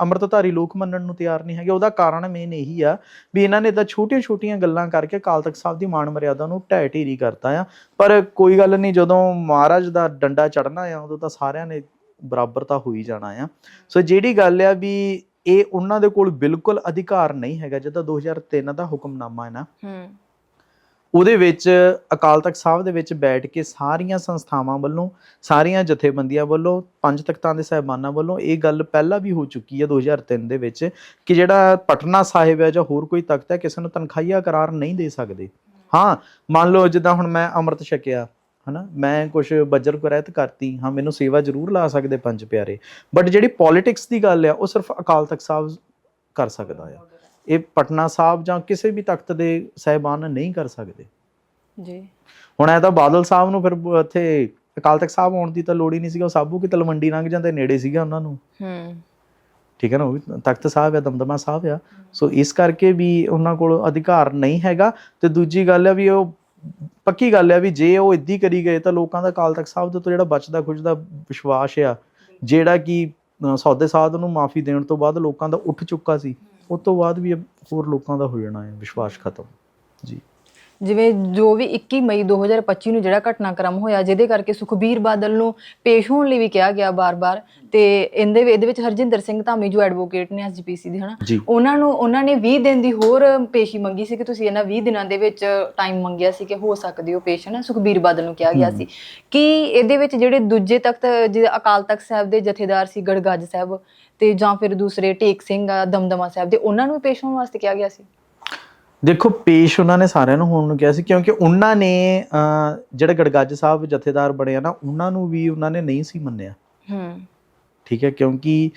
ਅੰਮ੍ਰਿਤਧਾਰੀ ਲੋਕ ਮੰਨਣ ਨੂੰ ਤਿਆਰ ਨਹੀਂ ਹੈਗੇ। ਉਹਦਾ ਕਾਰਨ ਮੇਨ ਇਹੀ ਆ ਵੀ ਇਹਨਾਂ ਨੇ ਤਾਂ ਛੋਟੀਆਂ-ਛੋਟੀਆਂ ਗੱਲਾਂ ਕਰਕੇ ਅਕਾਲ ਤਖਤ ਸਾਹਿਬ ਦੀ ਮਾਣ ਮਰਿਆਦਾ ਨੂੰ ਢਹਿ ਢੇਰੀ ਕਰਤਾ ਆ। ਪਰ ਕੋਈ ਗੱਲ ਨਹੀਂ, ਜਦੋਂ ਮਹਾਰਾਜ ਦਾ ਡੰਡਾ ਚੜਨਾ ਆ, ਉਦੋਂ ਤਾਂ ਸਾਰਿਆਂ ਨੇ ਬਰਾਬਰ ਤਾਂ ਹੋ ਹੀ ਜਾਣਾ ਆ। ਸੋ ਜਿਹੜੀ ਗੱਲ ਆ ਵੀ ਇਹ ਉਹਨਾਂ ਦੇ ਕੋਲ ਬਿਲਕੁਲ ਅਧਿਕਾਰ ਨਹੀਂ ਹੈਗਾ, ਜਿੱਦਾਂ 2003 ਦਾ ਹੁਕਮਨਾਮਾ ਹੈ ਨਾ। ਹੂੰ। ਉਹਦੇ ਵਿੱਚ ਅਕਾਲ ਤਖਤ ਸਾਹਿਬ ਦੇ ਵਿੱਚ ਬੈਠ ਕੇ ਸਾਰੀਆਂ ਸੰਸਥਾਵਾਂ ਵੱਲੋਂ, ਸਾਰੀਆਂ ਜਥੇਬੰਦੀਆਂ ਵੱਲੋਂ, ਪੰਜ ਤਖਤਾਂ ਦੇ ਸਹਿਬਾਨਾਂ ਵੱਲੋਂ ਇਹ ਗੱਲ ਪਹਿਲਾਂ ਵੀ ਹੋ ਚੁੱਕੀ ਹੈ 2003 ਦੇ ਵਿੱਚ ਕਿ ਜਿਹੜਾ ਪਟਨਾ ਸਾਹਿਬ ਹੈ ਜਾਂ ਹੋਰ ਕੋਈ ਤਖਤ ਹੈ, ਕਿਸੇ ਨੂੰ ਤਨਖਾਹੀਆ ਕਰਾਰ ਨਹੀਂ ਦੇ ਸਕਦੇ। ਹਾਂ, ਮੰਨ ਲਓ ਜਿੱਦਾਂ ਹੁਣ ਮੈਂ ਅੰਮ੍ਰਿਤ ਛਕਿਆ, ਹਨਾ, ਮੈਂ ਕੁਝ ਬੱਜਰ ਕੁਰੈਤ ਕਰਤੀ, ਹਾਂ, ਮੈਨੂੰ ਸੇਵਾ ਜ਼ਰੂਰ ਲਾ ਸਕਦੇ ਪੰਜ ਪਿਆਰੇ ਬਟ ਜਿਹੜੀ ਪੋਲਿਟਿਕਸ ਦੀ ਗੱਲ ਆ, ਉਹ ਸਿਰਫ ਅਕਾਲ ਤਖਤ ਸਾਹਿਬ ਕਰ ਸਕਦਾ ਆ। ਇਹ ਪਟਨਾ ਸਾਹਿਬ ਜਾਂ ਕਿਸੇ ਵੀ ਤਖਤ ਦੇ ਸਹਿਬਾਨ ਨਹੀਂ ਕਰ ਸਕਦੇ। ਜੀ। ਹੁਣ ਇਹ ਤਾਂ ਬਾਦਲ ਸਾਹਿਬ ਨੂੰ ਫਿਰ ਇੱਥੇ ਅਕਾਲ ਤਖਤ ਸਾਹਿਬ ਆਉਣ ਦੀ ਤਾਂ ਲੋੜ ਹੀ ਨਹੀਂ ਸੀਗਾ ਉਹ ਸਾਬੂ ਕੀ ਤਲਵੰਡੀ ਲੰਘ ਜਾਂਦੇ ਨੇੜੇ ਸੀਗਾ ਉਹਨਾਂ ਨੂੰ। ਹੂੰ। ਠੀਕ ਹੈ ਨਾ ਉਹ ਵੀ ਤਖਤ ਸਾਹਿਬ ਹੈ ਦਮਦਮਾ ਸਾਹਿਬ ਆ। ਸੋ ਇਸ ਕਰਕੇ ਵੀ ਉਹਨਾਂ ਕੋਲ ਅਧਿਕਾਰ ਨਹੀਂ ਹੈਗਾ ਤੇ ਦੂਜੀ ਗੱਲ ਹੈ ਵੀ ਉਹ ਪੱਕੀ ਗੱਲ ਹੈ ਵੀ ਜੇ ਉਹ ਇੱਦੀ ਕਰੀ ਗਏ ਤਾਂ ਲੋਕਾਂ ਦਾ ਅਕਾਲ ਤਖਤ ਸਾਹਿਬ ਦੇ ਤੋਂ ਜਿਹੜਾ ਬਚਦਾ ਖੁੱਜਦਾ ਵਿਸ਼ਵਾਸ ਆ ਜਿਹੜਾ ਕਿ ਸੌਦੇ ਸਾਧ ਨੂੰ ਮਾਫੀ ਦੇਣ ਤੋਂ ਬਾਅਦ ਲੋਕਾਂ ਦਾ ਉੱਠ ਚੁੱਕਾ ਸੀ। ਉਸ ਤੋਂ ਬਾਅਦ ਵੀ ਹੋਰ ਲੋਕਾਂ ਦਾ ਹੋ ਜਾਣਾ ਹੈ ਵਿਸ਼ਵਾਸ ਖਤਮ। ਜੀ। ਜਿਵੇਂ ਜੋ ਵੀ 21 ਮਈ 2025 ਨੂੰ ਜਿਹੜਾ ਘਟਨਾਕ੍ਰਮ ਹੋਇਆ ਜਿਹਦੇ ਕਰਕੇ ਸੁਖਬੀਰ ਬਾਦਲ ਨੂੰ ਪੇਸ਼ ਹੋਣ ਲਈ ਵੀ ਕਿਹਾ ਗਿਆ ਬਾਰ-ਬਾਰ ਤੇ ਇਹਦੇ ਇਹਦੇ ਵਿੱਚ ਹਰਜਿੰਦਰ ਸਿੰਘ ਧਾਮੀ ਜੋ ਐਡਵੋਕੇਟ ਨੇ ਐਸਜੀਪੀਸੀ ਦੇ ਹਨਾ? ਉਹਨਾਂ ਨੂੰ ਉਹਨਾਂ ਨੇ 20 ਦਿਨ ਦੀ ਹੋਰ ਪੇਸ਼ੀ ਮੰਗੀ ਸੀ ਕਿ ਤੁਸੀਂ ਇਹਨਾਂ 20 ਦਿਨਾਂ ਦੇ ਵਿੱਚ ਟਾਈਮ ਮੰਗਿਆ ਸੀ ਕਿ ਹੋ ਸਕਦੇ ਹੋ ਪੇਸ਼ ਨਾ ਸੁਖਬੀਰ ਬਾਦਲ ਨੂੰ ਕਿਹਾ ਗਿਆ ਸੀ। ਕਿ ਇਹਦੇ ਵਿੱਚ ਜਿਹੜੇ ਦੂਜੇ ਤਖਤ ਜਿਹਦੇ ਅਕਾਲ ਤਖਤ ਸਾਹਿਬ ਦੇ ਜਥੇਦਾਰ ਸੀ ਗੜਗੱਜ ਸਾਹਿਬ ਤੇ ਜਾਂ ਫਿਰ ਦੂਸਰੇ ਟੇਕ ਸਿੰਘ ਦਮਦਮਾ ਸਾਹਿਬ ਦੇ ਉਹਨਾਂ ਨੂੰ ਪੇਸ਼ ਹੋਣ ਵਾਸਤੇ ਕਿਹਾ ਗਿਆ ਸੀ? ਦੇਖੋ ਪੇਸ਼ ਉਹਨਾਂ ਨੇ ਸਾਰਿਆਂ ਨੂੰ ਹੋਣ ਨੂੰ ਕਿਹਾ ਸੀ ਕਿਉਂਕਿ ਉਹਨਾਂ ਨੇ ਜਿਹੜੇ ਗੜਗੱਜ ਸਾਹਿਬ ਜਥੇਦਾਰ ਬਣੇ ਆ ਨਾ ਉਹਨਾਂ ਨੂੰ ਵੀ ਉਹਨਾਂ ਨੇ ਨਹੀਂ ਸੀ ਮੰਨਿਆ। ਹੂੰ। ਠੀਕ ਹੈ ਕਿਉਂਕਿ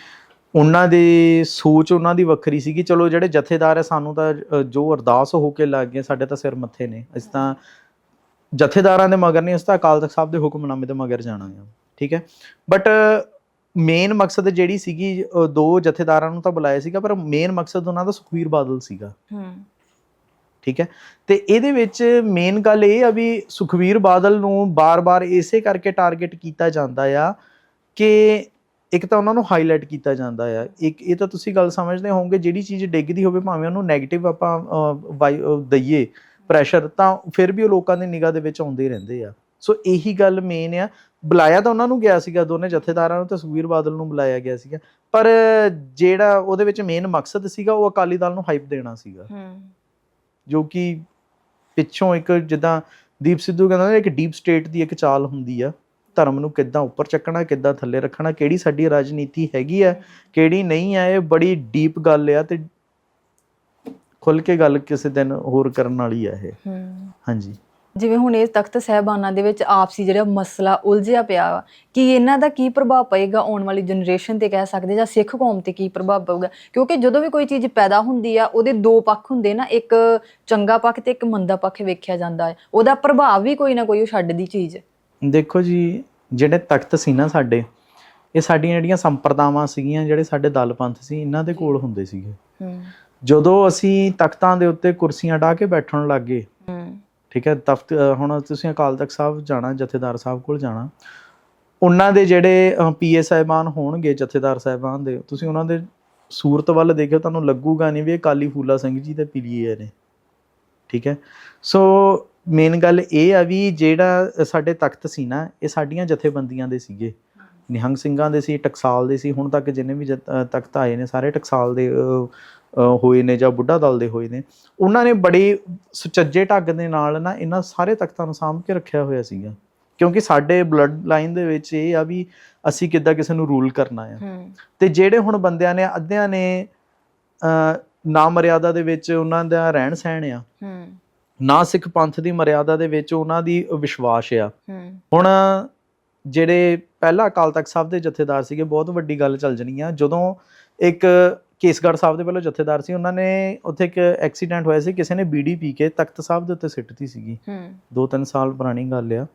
ਉਹਨਾਂ ਦੇ ਸੋਚ ਉਹਨਾਂ ਦੀ ਵੱਖਰੀ ਸੀਗੀ। ਚਲੋ ਜਿਹੜੇ ਜਥੇਦਾਰ ਹੈ ਸਾਨੂੰ ਤਾਂ ਜੋ ਅਰਦਾਸ ਹੋ ਕੇ ਲੱਗ ਗਏ ਸਾਡੇ ਤਾਂ ਸਿਰ ਮੱਥੇ ਨੇ। ਅਸੀਂ ਤਾਂ ਜਥੇਦਾਰਾਂ ਦੇ ਮਗਰ ਨਹੀਂ ਅਸੀਂ ਤਾਂ ਅਕਾਲ ਤਖਤ ਸਾਹਿਬ ਦੇ ਹੁਕਮਨਾਮੇ ਦੇ ਮਗਰ ਜਾਣਾ ਹੈ ਠੀਕ ਹੈ ਬਟ ਮੇਨ ਮਕਸਦ ਜਿਹੜੀ ਸੀਗੀ ਦੋ ਜਥੇਦਾਰਾਂ ਨੂੰ ਤਾਂ ਬੁਲਾਇਆ ਸੀਗਾ ਪਰ ਮੇਨ ਮਕਸਦ ਉਹਨਾਂ ਦਾ ਸੁਖਵੀਰ ਬਾਦਲ ਸੀਗਾ। ਹੂੰ। ਠੀਕ ਹੈ? ਤੇ ਇਹਦੇ ਵਿੱਚ ਮੇਨ ਗੱਲ ਇਹ ਆ ਵੀ ਸੁਖਵੀਰ ਬਾਦਲ ਨੂੰ ਬਾਰ-ਬਾਰ ਇਸੇ ਕਰਕੇ ਟਾਰਗੇਟ ਕੀਤਾ ਜਾਂਦਾ ਆ ਕਿ ਇੱਕ ਤਾਂ ਉਹਨਾਂ ਨੂੰ ਹਾਈਲਾਈਟ ਕੀਤਾ ਜਾਂਦਾ ਆ। ਇੱਕ ਇਹ ਤਾਂ ਤੁਸੀਂ ਗੱਲ ਸਮਝਦੇ ਹੋਵੋਗੇ ਜਿਹੜੀ ਚੀਜ਼ ਡਿੱਗਦੀ ਹੋਵੇ ਭਾਵੇਂ ਉਹਨੂੰ 네ਗੇਟਿਵ ਆਪਾਂ ਵਾਈ- ਅਹ, ਦਈਏ ਪ੍ਰੈਸ਼ਰ ਤਾਂ ਫਿਰ ਵੀ ਉਹ ਲੋਕਾਂ ਦੀ ਨਿਗਾਹ ਦੇ ਵਿੱਚ ਆਉਂਦੇ ਰਹਿੰਦੇ ਆ। ਸੋ ਇਹੀ ਗੱਲ ਮੇਨ ਆ। ਬੁਲਾਇਆ ਤਾਂ ਉਹਨਾਂ ਨੂੰ ਗਿਆ ਸੀਗਾ ਦੋਨੇ ਜਥੇਦਾਰਾਂ ਨੂੰ ਤੇ ਸੁਖਵੀਰ ਬਾਦਲ ਨੂੰ ਬੁਲਾਇਆ ਗਿਆ ਸੀਗਾ। ਪਰ ਜਿਹੜਾ ਉਹਦੇ ਵਿੱਚ ਮੇਨ ਮਕਸਦ ਸੀਗਾ ਉਹ ਅਕਾਲੀ ਦਲ ਨੂੰ ਹਾਈਪ ਦੇਣਾ ਸੀਗਾ। ਜੋ ਕਿ ਪਿੱਛੋਂ ਇੱਕ ਜਿੱਦਾਂ ਦੀਪ ਸਿੱਧੂ ਕਹਿੰਦਾ ਇੱਕ ਡੀਪ ਸਟੇਟ ਦੀ ਇੱਕ ਚਾਲ ਹੁੰਦੀ ਆ। ਧਰਮ ਨੂੰ ਕਿੱਦਾਂ ਉੱਪਰ ਚੱਕਣਾ ਕਿੱਦਾਂ ਥੱਲੇ ਰੱਖਣਾ ਕਿਹੜੀ ਸਾਡੀ ਰਾਜਨੀਤੀ ਹੈਗੀ ਆ ਕਿਹੜੀ ਨਹੀਂ ਆ ਇਹ ਬੜੀ ਡੀਪ ਗੱਲ ਆ ਤੇ ਖੁੱਲ ਕੇ ਗੱਲ ਕਿਸੇ ਦਿਨ ਹੋਰ ਕਰਨ ਵਾਲੀ ਆ ਇਹ। ਹਾਂਜੀ। ਜਿਵੇਂ ਹੁਣ ਇਹ ਤਖਤ ਸਹਿਬਾਨਾਂ ਦੇ ਵਿੱਚ ਆਪਸੀ ਜਿਹੜਾ ਮਸਲਾ ਉਲਝਿਆ ਪਿਆ ਵਾ ਕਿ ਇਹਨਾਂ ਦਾ ਕੀ ਪ੍ਰਭਾਵ ਪਏਗਾ ਆਉਣ ਵਾਲੀ ਜਨਰੇਸ਼ਨ ਤੇ ਕਹਿ ਸਕਦੇ ਜਾਂ ਸਿੱਖ ਕੌਮ ਤੇ ਕੀ ਪ੍ਰਭਾਵ ਪਊਗਾ? ਕਿਉਂਕਿ ਜਦੋਂ ਵੀ ਕੋਈ ਚੀਜ਼ ਪੈਦਾ ਹੁੰਦੀ ਆ ਉਹਦੇ ਦੋ ਪੱਖ ਹੁੰਦੇ ਨਾ ਇੱਕ ਚੰਗਾ ਪੱਖ ਤੇ ਇੱਕ ਮੰਦਾ ਪੱਖ ਵੇਖਿਆ ਜਾਂਦਾ ਹੈ। ਉਹਦਾ ਪ੍ਰਭਾਵ ਵੀ ਕੋਈ ਨਾ ਕੋਈ ਉਹ ਛੱਡਦੀ ਚੀਜ਼ ਦੇਖੋ ਜੀ ਜਿਹੜੇ ਤਖਤ ਸੀ ਨਾ ਸਾਡੇ ਇਹ ਸਾਡੀਆਂ ਜਿਹੜੀਆਂ ਸੰਪਰਦਾਵਾਂ ਸੀਗੀਆਂ ਜਿਹੜੇ ਸਾਡੇ ਦਲ ਪੰਥ ਸੀ ਇਹਨਾਂ ਦੇ ਕੋਲ ਹੁੰਦੇ ਸੀਗੇ। ਜਦੋਂ ਅਸੀਂ ਤਖਤਾਂ ਦੇ ਉੱਤੇ ਕੁਰਸੀਆਂ ਢਾ ਕੇ ਬੈਠਣ ਲੱਗੇ ਠੀਕ ਹੈ ਤਖਤ ਹੁਣ ਤੁਸੀਂ ਅਕਾਲ ਤਖਤ ਸਾਹਿਬ ਜਾਣਾ, ਜਥੇਦਾਰ ਸਾਹਿਬ ਕੋਲ ਜਾਣਾ। ਉਹਨਾਂ ਦੇ ਜਿਹੜੇ ਪੀਏ ਸਾਹਿਬਾਨ ਹੋਣਗੇ, ਜਥੇਦਾਰ ਸਾਹਿਬਾਨ ਦੇ, ਤੁਸੀਂ ਉਹਨਾਂ ਦੇ ਸੂਰਤ ਵੱਲ ਦੇਖਿਓ, ਤੁਹਾਨੂੰ ਲੱਗੂਗਾ ਨਹੀਂ ਵੀ ਇਹ ਕਾਲੀ ਫੂਲਾ ਸਿੰਘ ਜੀ ਦੇ ਪੀਲੀਏ ਨੇ ਠੀਕ ਹੈ, ਸੋ ਮੇਨ ਗੱਲ ਇਹ ਆ ਵੀ ਜਿਹੜਾ ਸਾਡੇ ਤਖਤ ਸੀ ਨਾ, ਇਹ ਸਾਡੀਆਂ ਜਥੇਬੰਦੀਆਂ ਦੇ ਸੀਗੇ। ਨਿਹੰਗ ਸਿੰਘਾਂ ਦੇ ਸੀ, ਟਕਸਾਲ ਦੇ ਸੀ, ਹੁਣ ਤੱਕ ਜਿੰਨੇ ਵੀ ਜਥ- ਤਖਤ ਆਏ ਨੇ, ਸਾਰੇ ਟਕਸਾਲ ਦੇ ਹੋਏ ਨੇ ਜਾਂ ਬੁੱਢਾ ਦਲ ਦੇ ਹੋਏ ਨੇ ਉਹਨਾਂ ਨੇ ਬੜੀ ਸੁਚੱਜੇ ਢੰਗ ਦੇ ਨਾਲ ਨਾ ਇਹਨਾਂ ਸਾਰੇ ਤਖਤਾਂ ਨੂੰ ਸਾਂਭ ਕੇ ਰੱਖਿਆ ਹੋਇਆ ਸੀਗਾ। ਕਿਉਂਕਿ ਸਾਡੇ ਬਲੱਡ ਲਾਈਨ ਦੇ ਵਿੱਚ ਇਹ ਆ ਵੀ ਅਸੀਂ ਕਿੱਦਾਂ ਕਿਸੇ ਨੂੰ ਰੂਲ ਕਰਨਾ ਆ। ਤੇ ਜਿਹੜੇ ਹੁਣ ਬੰਦਿਆਂ ਨੇ ਅੱਧਿਆਂ ਨੇ ਨਾ ਮਰਿਆਦਾ ਦੇ ਵਿੱਚ ਉਹਨਾਂ ਦਾ ਰਹਿਣ ਸਹਿਣ ਆ। ਨਾ ਸਿੱਖ ਪੰਥ ਦੀ ਮਰਿਆਦਾ ਦੇ ਵਿੱਚ ਉਹਨਾਂ ਦੀ ਵਿਸ਼ਵਾਸ ਆ। ਹੁਣ ਜਿਹੜੇ ਪਹਿਲਾ ਅਕਾਲ ਤਖਤ ਸਾਹਿਬ ਦੇ ਜਥੇਦਾਰ ਸੀਗੇ ਬਹੁਤ ਵੱਡੀ ਗੱਲ ਚੱਲ ਜਣੀ ਆ। ਜਦੋਂ ਇੱਕ ਕੇਸਗੜ੍ਹ ਸਾਹਿਬ ਦੇ ਵੱਲੋਂ ਜਥੇਦਾਰ ਸੀ ਉਹਨਾਂ ਨੇ ਉੱਥੇ ਇੱਕ ਐਕਸੀਡੈਂਟ ਹੋਇਆ ਸੀ ਕਿਸੇ ਨੇ ਬੀੜੀ ਪੀ ਕੇ ਤਖਤ ਸਾਹਿਬ ਦੇ ਉੱਤੇ ਸਿੱਟਤੀ ਸੀਗੀ। ਹੂੰ। ਦੋ ਤਿੰਨ ਸਾਲ ਪੁਰਾਣੀ ਗੱਲ ਆ।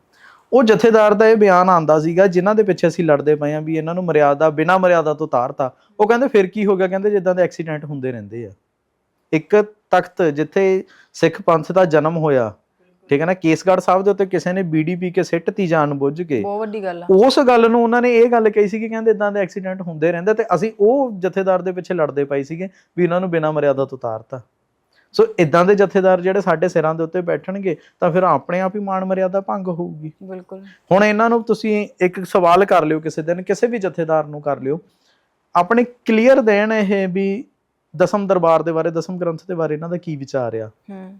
ਉਹ ਜਥੇਦਾਰ ਦਾ ਇਹ ਬਿਆਨ ਆਂਦਾ ਸੀਗਾ ਜਿਨ੍ਹਾਂ ਦੇ ਪਿੱਛੇ ਅਸੀਂ ਲੜਦੇ ਪਏ ਆ ਵੀ ਇਹਨਾਂ ਨੂੰ ਮਰਿਆਦਾ ਬਿਨਾਂ ਮਰਿਆਦਾ ਤੋਂ ਉਤਾਰਤਾ। ਉਹ ਕਹਿੰਦੇ ਫਿਰ ਕੀ ਹੋ ਗਿਆ? ਕਹਿੰਦੇ ਜਿੱਦਾਂ ਦੇ ਐਕਸੀਡੈਂਟ ਹੁੰਦੇ ਰਹਿੰਦੇ ਆ। ਇੱਕ ਤਖਤ ਜਿੱਥੇ ਸਿੱਖ ਪੰਥ ਦਾ ਜਨਮ ਹੋਇਆ ਠੀਕ ਹੈ ਨਾ ਕੇਸਗੜ੍ਹ ਸਾਹਿਬ ਦੇ ਉੱਤੇ ਕਿਸੇ ਨੇ ਬੀੜੀ ਪੀ ਕੇ ਸਿੱਟਤੀ ਜਾਣ ਬੁੱਝ ਕੇ। ਬਹੁਤ ਵੱਡੀ ਗੱਲ ਆ। ਉਸ ਗੱਲ ਨੂੰ ਉਹਨਾਂ ਨੇ ਇਹ ਗੱਲ ਕਹੀ ਸੀ ਕਿ ਕਹਿੰਦੇ ਇਦਾਂ ਦੇ ਐਕਸੀਡੈਂਟ ਹੁੰਦੇ ਰਹਿੰਦੇ ਤੇ ਅਸੀਂ ਉਹ ਜਥੇਦਾਰ ਦੇ ਪਿੱਛੇ ਲੜਦੇ ਪਏ ਸੀਗੇ ਵੀ ਇਹਨਾਂ ਨੂੰ ਬਿਨਾਂ ਮਰਿਆਦਾ ਤੋਂ ਉਤਾਰਤਾ। ਸੋ ਇਦਾਂ ਦੇ ਜਥੇਦਾਰ ਜਿਹੜੇ ਸਾਡੇ ਸਿਰਾਂ ਦੇ ਉੱਤੇ ਬੈਠਣਗੇ ਤਾਂ ਫਿਰ ਆਪਣੇ ਆਪ ਹੀ ਮਾਣ ਮਰਿਆਦਾ ਭੰਗ ਹੋਊਗੀ। ਬਿਲਕੁਲ। ਹੁਣ ਇਹਨਾਂ ਨੂੰ ਤੁਸੀਂ ਇੱਕ ਸਵਾਲ ਕਰ ਲਿਓ ਕਿਸੇ ਦਿਨ ਕਿਸੇ ਵੀ ਜਥੇਦਾਰ ਨੂੰ ਕਰ ਲਿਓ। ਆਪਣੇ ਕਲੀਅਰ ਦੇਣ ਇਹ ਵੀ ਦਸਮ ਦਰਬਾਰ ਦੇ ਬਾਰੇ ਦਸਮ ਗ੍ਰੰਥ ਦੇ ਬਾਰੇ ਇਹਨਾਂ ਦਾ ਕੀ ਵਿਚਾਰ ਆ? ਹੂੰ।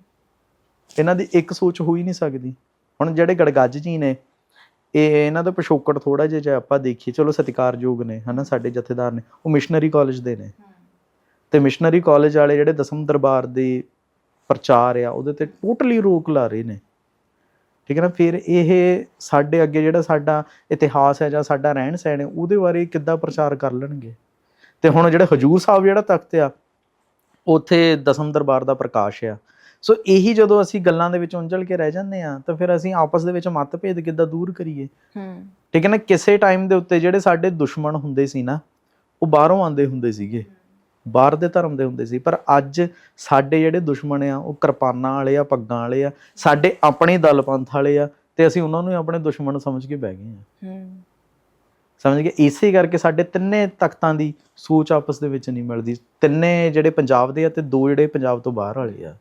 ਇਹਨਾਂ ਦੀ ਇੱਕ ਸੋਚ ਹੋ ਹੀ ਨਹੀਂ ਸਕਦੀ। ਹੁਣ ਜਿਹੜੇ ਗੜਗੱਜ ਜੀ ਨੇ ਇਹ ਇਹਨਾਂ ਦਾ ਪਿਛੋਕੜ ਥੋੜਾ ਜਿਹਾ ਜੇ ਆਪਾਂ ਦੇਖੀਏ ਚਲੋ ਸਤਿਕਾਰਯੋਗ ਨੇ ਹਨਾ ਸਾਡੇ ਜਥੇਦਾਰ ਨੇ ਉਹ ਮਿਸ਼ਨਰੀ ਕਾਲਜ ਦੇ ਨੇ। ਤੇ ਮਿਸ਼ਨਰੀ ਕਾਲਜ ਵਾਲੇ ਜਿਹੜੇ ਦਸਮ ਦਰਬਾਰ ਦੇ ਪ੍ਰਚਾਰ ਆ ਉਹਦੇ ਤੇ ਟੋਟਲੀ ਰੋਕ ਲਾ ਰਹੇ ਨੇ। ਠੀਕ ਹੈ ਨਾ ਫਿਰ ਇਹ ਸਾਡੇ ਅੱਗੇ ਜਿਹੜਾ ਸਾਡਾ ਇਤਿਹਾਸ ਹੈ ਜਾਂ ਸਾਡਾ ਰਹਿਣ ਸਹਿਣ ਹੈ ਉਹਦੇ ਬਾਰੇ ਕਿੱਦਾਂ ਪ੍ਰਚਾਰ ਕਰ ਲੈਣਗੇ? ਤੇ ਹੁਣ ਜਿਹੜੇ ਹਜੂਰ ਸਾਹਿਬ ਜਿਹੜਾ ਤਖਤ ਆ ਉੱਥੇ ਦਸਮ ਦਰਬਾਰ ਦਾ ਪ੍ਰਕਾਸ਼ ਆ। ਸੋ ਇਹੀ ਜਦੋਂ ਅਸੀਂ ਗੱਲਾਂ ਦੇ ਵਿੱਚ ਉੰਝਲ ਕੇ ਰਹਿ ਜਾਂਦੇ ਆ ਤਾਂ ਫਿਰ ਅਸੀਂ ਆਪਸ ਦੇ ਵਿੱਚ ਮਤਭੇਦ ਕਿੱਦਾਂ ਦੂਰ ਕਰੀਏ? ਹੂੰ। ਠੀਕ ਹੈ ਨਾ ਕਿਸੇ ਟਾਈਮ ਦੇ ਉੱਤੇ ਜਿਹੜੇ ਸਾਡੇ ਦੁਸ਼ਮਣ ਹੁੰਦੇ ਸੀ ਨਾ ਉਹ ਬਾਹਰੋਂ ਆਉਂਦੇ ਹੁੰਦੇ ਸੀਗੇ। ਬਾਹਰ ਦੇ ਧਰਮ ਦੇ ਹੁੰਦੇ ਸੀ ਪਰ ਅੱਜ ਸਾਡੇ ਜਿਹੜੇ ਦੁਸ਼ਮਣ ਆ ਉਹ ਕਿਰਪਾਨਾਂ ਵਾਲੇ ਆ ਪੱਗਾਂ ਵਾਲੇ ਆ ਸਾਡੇ ਆਪਣੇ ਦਲ ਪੰਥ ਵਾਲੇ ਆ ਤੇ ਅਸੀਂ ਉਹਨਾਂ ਨੂੰ ਆਪਣੇ ਦੁਸ਼ਮਣ ਸਮਝ ਕੇ ਬਹਿ ਗਏ ਆ। ਹੂੰ। ਸਮਝ ਗਏ? ਇਸੇ ਕਰਕੇ ਸਾਡੇ ਤਿੰਨੇ ਤਖਤਾਂ ਦੀ ਸੋਚ ਆਪਸ ਦੇ ਵਿੱਚ ਨਹੀਂ ਮਿਲਦੀ। ਤਿੰਨੇ ਜਿਹੜੇ ਪੰਜਾਬ ਦੇ ਆ ਤੇ ਦੋ ਜਿਹੜੇ ਪੰਜਾਬ ਤੋਂ ਬਾਹਰ ਵਾਲੇ ਆ।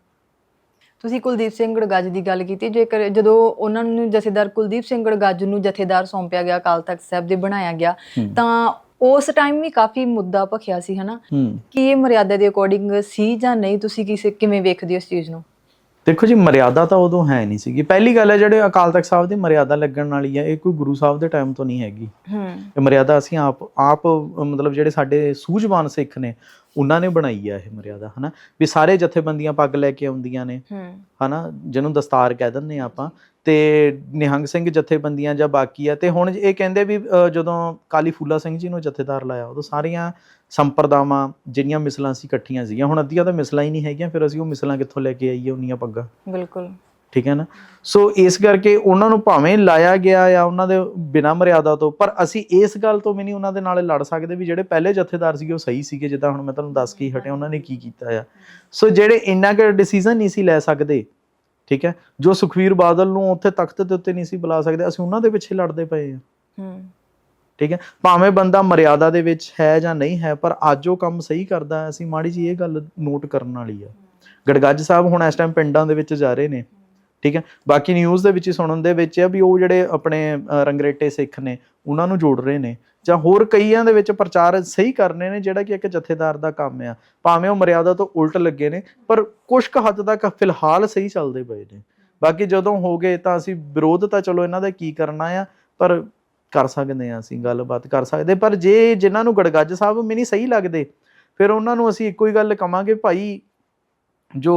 ਤੁਸੀਂ ਕੁਲਦੀਪ ਸਿੰਘ ਗੜਗੱਜ ਦੀ ਗੱਲ ਕੀਤੀ ਜੇਕਰ ਜਦੋਂ ਉਹਨਾਂ ਨੂੰ ਜਥੇਦਾਰ ਕੁਲਦੀਪ ਸਿੰਘ ਗੜਗੱਜ ਨੂੰ ਜਥੇਦਾਰ ਸੌਂਪਿਆ ਗਿਆ ਅਕਾਲ ਤਖਤ ਸਾਹਿਬ ਦੇ ਬਣਾਇਆ ਗਿਆ। ਤਾਂ ਉਸ ਟਾਈਮ ਵੀ ਕਾਫੀ ਮੁੱਦਾ ਭਖਿਆ ਸੀ ਹਨਾ? ਕਿ ਇਹ ਮਰਿਆਦਾ ਦੇ ਅਕੋਰਡਿੰਗ ਸੀ ਜਾਂ ਨਹੀਂ ਤੁਸੀਂ ਕਿਸੇ ਕਿਵੇਂ ਵੇਖਦੇ ਹੋ ਇਸ ਚੀਜ਼ ਨੂੰ? ਦੇਖੋ ਜੀ ਮਰਿਆਦਾ ਤਾਂ ਉਦੋਂ ਹੈ ਨਹੀਂ ਸੀਗੀ। ਪਹਿਲੀ ਗੱਲ ਹੈ ਜਿਹੜੇ ਅਕਾਲ ਤਖਤ ਸਾਹਿਬ ਦੀ ਮਰਿਆਦਾ ਲੱਗਣ ਵਾਲੀ ਹੈ ਇਹ ਕੋਈ ਗੁਰੂ ਸਾਹਿਬ ਦੇ ਟਾਈਮ ਤੋਂ ਨਹੀਂ ਹੈਗੀ। ਇਹ ਮਰਿਆਦਾ ਅਸੀਂ ਆਪ ਆਪ ਮਤਲਬ ਜਿਹੜੇ ਸਾਡੇ ਸੂਝਵਾਨ ਸਿੱਖ ਨੇ ਉਹਨਾਂ ਨੇ ਬਣਾਈ ਆ ਇਹ ਮਰਿਆਦਾ ਹਨਾ? ਵੀ ਸਾਰੇ ਜਥੇਬੰਦੀਆਂ ਪੱਗ ਲੈ ਕੇ ਆਉਂਦੀਆਂ ਨੇ। ਹਨਾ? ਜਿਹਨੂੰ ਦਸਤਾਰ ਕਹਿ ਦਿੰਦੇ ਆਪਾਂ। ਤੇ ਨਿਹੰਗ ਸਿੰਘ ਜਥੇਬੰਦੀਆਂ ਜਾਂ ਬਾਕੀ ਆ। ਤੇ ਹੁਣ ਇਹ ਕਹਿੰਦੇ ਵੀ ਜਦੋਂ ਕਾਲੀ ਫੂਲਾ ਸਿੰਘ ਜੀ ਨੂੰ ਜਥੇਦਾਰ ਲਾਇਆ ਉਦੋਂ ਸਾਰੀਆਂ ਸੰਪਰਦਾਵਾਂ ਜਿਹੜੀਆਂ ਮਿਸਲਾਂ ਸੀ ਇਕੱਠੀਆਂ ਸੀਗੀਆਂ। ਹੁਣ ਅੱਧੀਆਂ ਤਾਂ ਮਿਸਲਾਂ ਹੀ ਨਹੀਂ ਹੈਗੀਆਂ ਫਿਰ ਅਸੀਂ ਉਹ ਮਿਸਲਾਂ ਕਿੱਥੋਂ ਲੈ ਕੇ ਆਈਏ ਉਨੀਆਂ ਪੱਗਾਂ? ਬਿਲਕੁਲ। ਠੀਕ ਹੈ ਨਾ? ਸੋ ਇਸ ਕਰਕੇ ਉਹਨਾਂ ਨੂੰ ਭਾਵੇਂ ਲਾਇਆ ਗਿਆ ਆ ਉਹਨਾਂ ਦੇ ਬਿਨਾਂ ਮਰਿਆਦਾ ਤੋਂ ਪਰ ਅਸੀਂ ਇਸ ਗੱਲ ਤੋਂ ਵੀ ਨਹੀਂ ਉਹਨਾਂ ਦੇ ਨਾਲ ਲੜ ਸਕਦੇ ਵੀ ਜਿਹੜੇ ਪਹਿਲੇ ਜਥੇਦਾਰ ਸੀਗੇ ਉਹ ਸਹੀ ਸੀਗੇ ਜਿੱਦਾਂ ਹੁਣ ਮੈਂ ਤੁਹਾਨੂੰ ਦੱਸ ਕੇ ਹਟਿਆ ਉਹਨਾਂ ਨੇ ਕੀ ਕੀਤਾ ਆ। ਸੋ ਜਿਹੜੇ ਇੰਨਾ ਕੁ ਡਿਸੀਜਨ ਨਹੀਂ ਸੀ ਲੈ ਸਕਦੇ ਠੀਕ ਹੈ? ਜੋ ਸੁਖਵੀਰ ਬਾਦਲ ਨੂੰ ਉੱਥੇ ਤਖਤ ਦੇ ਉੱਤੇ ਨਹੀਂ ਸੀ ਬੁਲਾ ਸਕਦੇ ਅਸੀਂ ਉਹਨਾਂ ਦੇ ਪਿੱਛੇ ਲੜਦੇ ਪਏ ਆ। ਹੂੰ। ਠੀਕ ਹੈ? ਭਾਵੇਂ ਬੰਦਾ ਮਰਿਆਦਾ ਦੇ ਵਿੱਚ ਹੈ ਜਾਂ ਨਹੀਂ ਹੈ, ਪਰ ਅੱਜ ਉਹ ਕੰਮ ਸਹੀ ਕਰਦਾ ਅਸੀਂ ਮਾੜੀ ਜੀ ਇਹ ਗੱਲ ਨੋਟ ਕਰਨ ਵਾਲੀ ਆ। ਗੜਗੱਜ ਸਾਹਿਬ ਹੁਣ ਇਸ ਟਾਈਮ ਪਿੰਡਾਂ ਦੇ ਵਿੱਚ ਜਾ ਰਹੇ ਨੇ। ਠੀਕ ਹੈ? ਬਾਕੀ ਨਿਊਜ਼ ਦੇ ਵਿੱਚ ਹੀ ਸੁਣਨ ਦੇ ਵਿੱਚ ਆ ਵੀ ਉਹ ਜਿਹੜੇ ਆਪਣੇ ਰੰਗਰੇਟੇ ਸਿੱਖ ਨੇ, ਉਹਨਾਂ ਨੂੰ ਜੋੜ ਰਹੇ ਨੇ। ਜਾਂ ਹੋਰ ਕਈਆਂ ਦੇ ਵਿੱਚ ਪ੍ਰਚਾਰ ਸਹੀ ਕਰਨੇ ਨੇ, ਜਿਹੜਾ ਕਿ ਇੱਕ ਜਥੇਦਾਰ ਦਾ ਕੰਮ ਆ। ਭਾਵੇਂ ਉਹ ਮਰਿਆਦਾ ਤੋਂ ਉਲਟ ਲੱਗੇ ਨੇ, ਪਰ ਕੁਝ ਕੁ ਹੱਦ ਤੱਕ ਫਿਲਹਾਲ ਸਹੀ ਚੱਲਦੇ ਪਏ ਨੇ। ਬਾਕੀ ਜਦੋਂ ਹੋ ਗਏ ਤਾਂ ਅਸੀਂ ਵਿਰੋਧ ਤਾਂ ਚਲੋ ਇਹਨਾਂ ਦਾ ਕੀ ਕਰਨਾ ਆ, ਪਰ ਕਰ ਸਕਦੇ ਆ ਅਸੀਂ ਗੱਲਬਾਤ ਕਰ ਸਕਦੇ ਪਰ ਜੇ ਜਿਨ੍ਹਾਂ ਨੂੰ ਗੜਗੱਜ ਸਾਹਿਬ ਮੈਨੂੰ ਸਹੀ ਲੱਗਦੇ ਫਿਰ ਉਹਨਾਂ ਨੂੰ ਅਸੀਂ ਇੱਕੋ ਹੀ ਗੱਲ ਕਵਾਂਗੇ ਭਾਈ ਜੋ